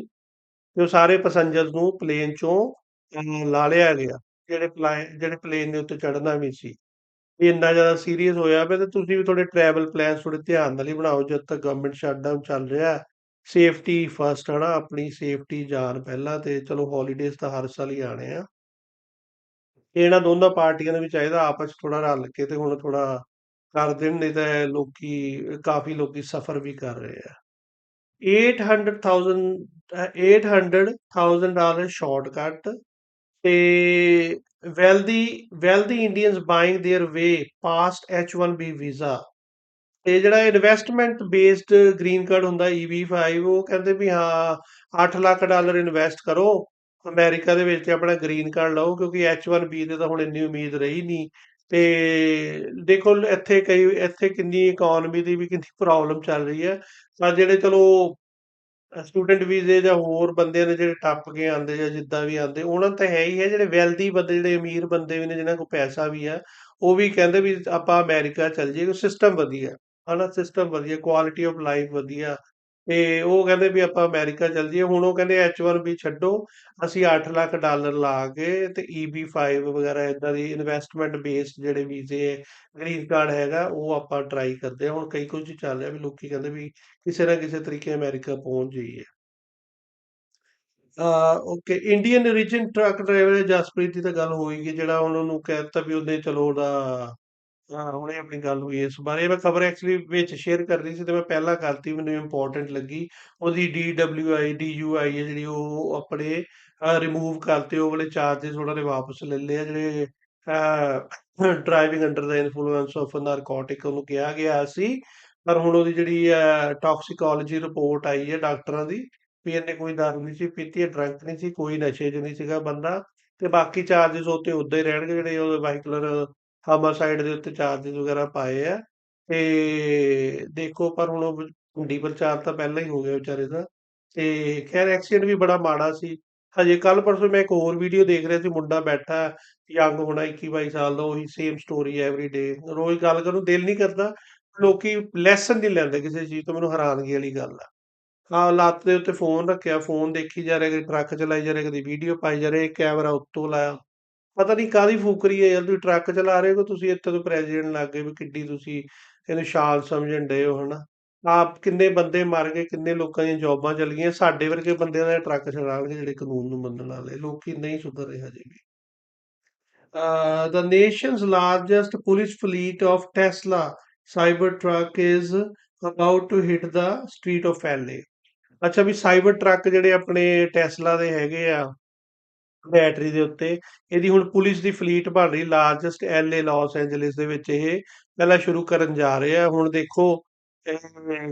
ਤੇ ਉਹ ਸਾਰੇ ਪੈਸੇਂਜਰਸ ਨੂੰ ਪਲੇਨ ਚੋਂ ਅਹ, ਲਾ ਲਿਆ ਗਿਆ ਜਿਹੜੇ ਪਲਾਨ ਜਿਹੜੇ ਪਲੇਨ ਦੇ ਉੱਤੇ ਚੜ੍ਹਨਾ ਵੀ ਸੀ। ਵੀ ਇੰਨਾ ਜ਼ਿਆਦਾ ਸੀਰੀਅਸ ਹੋਇਆ ਪਿਆ ਤੇ ਤੁਸੀਂ ਵੀ ਤੁਹਾਡੇ ਟਰੈਵਲ ਪਲਾਨਸ ਥੋੜੇ ਧਿਆਨ ਨਾਲ ਹੀ ਬਣਾਓ ਜਦ ਤੱਕ ਗਵਰਨਮੈਂਟ ਸ਼ਟਡਾਊਨ ਚੱਲ ਰਿਹਾ ਸੇਫਟੀ ਫਸਟ ਹਨਾ ਆਪਣੀ ਸੇਫਟੀ ਜਾਨ ਪਹਿਲਾਂ ਤੇ ਚਲੋ ਹੌਲੀਡੇਜ਼ ਤਾਂ ਹਰ ਸਾਲ ਹੀ ਆਣੇ ਆ। ਇਹਨਾਂ ਦੋਨਾਂ ਪਾਰਟੀਆਂ ਨੂੰ ਵੀ ਚਾਹੀਦਾ ਆਪਸ 'ਚ ਥੋੜਾ ਰਲ ਕੇ ਤੇ ਹੁਣ ਥੋੜਾ ਕਰ ਦੇਣ ਨਹੀਂ ਤਾਂ ਲੋਕੀ ਕਾਫੀ ਲੋਕੀ ਸਫਰ ਵੀ ਕਰ ਰਹੇ ਆ। 800,000 800,000 ਡਾਲਰ ਸ਼ਾਰਟਕਟ ਤੇ wealthy wealthy Indians buying their way past H1B visa. ਤੇ ਜਿਹੜਾ ਇਨਵੈਸਟਮੈਂਟ ਬੇਸਡ ਗ੍ਰੀਨ ਕਾਰਡ ਹੁੰਦਾ EB5 ਉਹ ਕਹਿੰਦੇ ਵੀ ਹਾਂ 8 ਲੱਖ ਡਾਲਰ ਇਨਵੈਸਟ ਕਰੋ। ਅਮਰੀਕਾ ਦੇ ਵਿੱਚ ਤੇ ਆਪਣਾ ਗ੍ਰੀਨ ਕਾਰਡ ਲਓ, ਕਿਉਂਕਿ H1B ਤੇ ਤਾਂ ਹੁਣ ਇੰਨੀ ਉਮੀਦ ਰਹੀ ਨਹੀਂ ਤੇ ਦੇਖੋ, ਇੱਥੇ ਕਈ, ਇੱਥੇ ਕਿੰਨੀ ਇਕਨੋਮੀ ਦੀ ਵੀ ਕਿੰਨੀ ਪ੍ਰੋਬਲਮ ਚੱਲ ਰਹੀ ਹੈ। ਪਰ ਜਿਹੜੇ ਚਲੋ ਸਟੂਡੈਂਟ ਵੀਜ਼ੇ ਜਾਂ ਹੋਰ ਬੰਦੇ ਨੇ ਜਿਹੜੇ ਟੱਪ ਕੇ ਆਉਂਦੇ ਜਾਂ ਜਿੱਦਾਂ ਵੀ ਆਉਂਦੇ, ਉਹਨਾਂ ਨੂੰ ਤਾਂ ਹੈ ਹੀ ਹੈ, ਜਿਹੜੇ ਵੈਲਦੀ ਬੰਦੇ, ਜਿਹੜੇ ਅਮੀਰ ਬੰਦੇ ਵੀ ਨੇ ਜਿਨ੍ਹਾਂ ਕੋਲ ਪੈਸਾ ਵੀ ਆ, ਉਹ ਵੀ ਕਹਿੰਦੇ ਵੀ ਆਪਾਂ ਅਮੈਰੀਕਾ ਚੱਲ ਜਾਈਏ ਸਿਸਟਮ ਵਧੀਆ ਹੈ ਨਾ ਸਿਸਟਮ ਵਧੀਆ ਕੁਆਲਿਟੀ ਆਫ ਲਾਈਫ ਵਧੀਆ ਤੇ ਉਹ ਕਹਿੰਦੇ ਵੀ ਆਪਾਂ ਅਮਰੀਕਾ ਚੱਲ ਜਾਈਏ। ਹੁਣ ਉਹ ਕਹਿੰਦੇ H1B ਛੱਡੋ, ਅਸੀਂ 8 ਲੱਖ ਡਾਲਰ ਲਾ ਕੇ ਤੇ EB5 ਵਗੈਰਾ ਇਦਾਂ ਦੀ ਇਨਵੈਸਟਮੈਂਟ ਬੇਸਡ ਜਿਹੜੇ ਵੀਜ਼ੇ ਗ੍ਰੀਨ ਕਾਰਡ ਹੈਗਾ, ਉਹ ਆਪਾਂ ਟਰਾਈ ਕਰਦੇ ਹਾਂ। ਹੁਣ ਕਈ ਕੁਝ ਚੱਲ ਰਿਹਾ ਵੀ ਲੋਕੀ ਕਹਿੰਦੇ ਵੀ ਕਿਸੇ ਨਾ ਕਿਸੇ ਤਰੀਕੇ ਅਮਰੀਕਾ ਪਹੁੰਚ ਜਾਈਏ। Okay Indian region truck driver Jaspreet ਦੀ ਤਾਂ ਗੱਲ ਹੋਈ ਗਈ, ਜਿਹੜਾ ਉਹਨਾਂ ਨੂੰ ਕਹਿ ਦਿੱਤਾ ਵੀ ਉਹਨੇ ਚਲੋ ਉਹਦਾ ਹਾਂ, ਹੁਣੇ ਆਪਣੀ ਗੱਲ ਹੋਈ ਇਸ ਬਾਰੇ। ਮੈਂ ਖਬਰ ਐਕਚੁਅਲੀ ਵਿੱਚ ਸ਼ੇਅਰ ਕਰ ਰਹੀ ਸੀ ਤੇ ਮੈਂ ਪਹਿਲਾਂ ਕਰਤੀ, ਮੈਨੂੰ ਇੰਪੋਰਟੈਂਟ ਲੱਗੀ। ਉਹਦੀ DWI DUI ਜਿਹੜੀ ਉਹ ਆਪਣੇ ਰਿਮੂਵ ਕਰਤੇ, ਉਹ ਵਾਲੇ ਚਾਰजेस ਉਹਨਾਂ ਨੇ ਵਾਪਸ ਲੈ ਲਏ ਆ, ਜਿਹੜੇ driving under the influence of narcotic ਉਹਨੂੰ ਕਿਹਾ ਗਿਆ ਸੀ। ਪਰ ਹੁਣ ਉਹਦੀ ਜਿਹੜੀ ਟੌਕਸੀਕੋਲੋਜੀ ਰਿਪੋਰਟ ਆਈ ਹੈ ਡਾਕਟਰਾਂ ਦੀ, ਵੀ ਇਹਨੇ ਕੋਈ ਦਾਰੂ ਨਹੀਂ ਸੀ ਪੀਤੀ ਹੈ ਡਰੰਕ ਨਹੀਂ ਸੀ, ਕੋਈ ਨਸ਼ੇ 'ਚ ਨਹੀਂ ਸੀਗਾ ਬੰਦਾ। ਤੇ ਬਾਕੀ ਚਾਰजेस ਉੱਤੇ ਉਦਾਂ ਹੀ ਰਹਿਣਗੇ, ਜਿਹੜੇ ਉਹ ਵਾਹੀਕਲਰ ਹਾਮਾਸਾਈਡ ਦੇ ਉੱਤੇ ਚਾਰजेस ਵਗੈਰਾ ਪਾਏ ਆ, ਤੇ ਦੇਖੋ ਪਰ ਹੁਣ ਉਹ ਹੁੰਡੀ ਪ੍ਰਚਾਰ ਤਾਂ ਪਹਿਲਾਂ ਹੀ ਹੋ ਗਿਆ ਵਿਚਾਰੇ ਦਾ, ਤੇ ਖੈਰ ਐਕਸੀਡੈਂਟ ਵੀ ਬੜਾ ਮਾੜਾ ਸੀ, ਹਜੇ ਕੱਲ ਪਰਸੋਂ ਮੈਂ ਇੱਕ ਹੋਰ ਵੀਡੀਓ ਦੇਖ ਰਿਹਾ ਸੀ, ਮੁੰਡਾ ਬੈਠਾ ਯੰਗ ਹੋਣਾ 21 22 ਸਾਲ ਦਾ, ਉਹੀ ਸੇਮ ਸਟੋਰੀ ਐਵਰੀ ਡੇ ਰੋਜ਼ ਗੱਲ ਕਰਨ ਨੂੰ ਦਿਲ ਨਹੀਂ ਕਰਦਾ, ਲੋਕੀ ਲੈਸਨ ਨਹੀਂ ਲੈਂਦੇ ਕਿਸੇ ਚੀਜ਼ ਤੋਂ, ਮੈਨੂੰ ਹੈਰਾਨਗੀ ਵਾਲੀ ਗੱਲ ਆ। ਹਾਂ ਲੱਤ ਦੇ ਉੱਤੇ ਫੋਨ ਰੱਖਿਆ ਫੋਨ ਦੇਖੀ ਜਾ ਰਿਹਾ, ਕਦੇ ਟਰੱਕ ਚਲਾਈ ਜਾ ਰਿਹਾ, ਕਦੇ ਵੀਡੀਓ ਪਾਈ ਜਾ ਰਿਹਾ ਕੈਮਰਾ ਉੱਤੋਂ ਲਾਇਆ। ਪਤਾ ਨਹੀਂ ਕਾਹਦੀ ਫੂਕਰੀ ਹੈ ਯਾਰ ਤੁਸੀਂ ਟਰੱਕ ਚਲਾ ਰਹੇ ਹੋ ਤੁਸੀਂ ਇੱਥੇ ਤੋਂ ਪ੍ਰੈਜ਼ੀਡੈਂਟ ਲੱਗ ਗਏ ਵੀ ਕਿੱਡੀ ਤੁਸੀਂ ਇਹਨੂੰ ਸ਼ਾਨ ਸਮਝਣ ਡਏ ਹੋ ਹਨਾ? ਆਪ ਕਿੰਨੇ ਬੰਦੇ ਮਰ ਗਏ ਕਿੰਨੇ ਲੋਕਾਂ ਦੀਆਂ ਜੌਬਾਂ ਚਲ ਗਈਆਂ ਸਾਡੇ ਵਰਗੇ ਬੰਦਿਆਂ ਦਾ ਟਰੱਕ ਚਲਾਉਣਗੇ ਜਿਹੜੇ ਕਾਨੂੰਨ ਨੂੰ ਮੰਨਣ ਵਾਲੇ ਲੋਕੀ ਨਹੀਂ ਸੁਧਰ ਰਹੇ ਹਜੇ ਵੀ। uh, the nation's largest police fleet of Tesla Cybertruck is about to hit the street of ਅੱਛਾ ਵੀ ਸਾਈਬਰ ਟਰੱਕ ਜਿਹੜੇ ਆਪਣੇ ਟੈਸਲਾ ਦੇ ਹੈਗੇ ਆ ਬੈਟਰੀ ਦੇ ਉੱਤੇ। ਇਹਦੀ ਹੁਣ ਪੁਲਿਸ ਦੀ ਫਲੀਟ ਬਣ ਰਹੀ ਲਾਰਜੈਸਟ ਐਲਏ ਲਾਸ ਐਂਜਲਿਸ ਦੇ ਵਿੱਚ ਇਹ ਪਹਿਲਾਂ ਸ਼ੁਰੂ ਕਰਨ ਜਾ ਰਹੇ ਆ। ਹੁਣ ਦੇਖੋ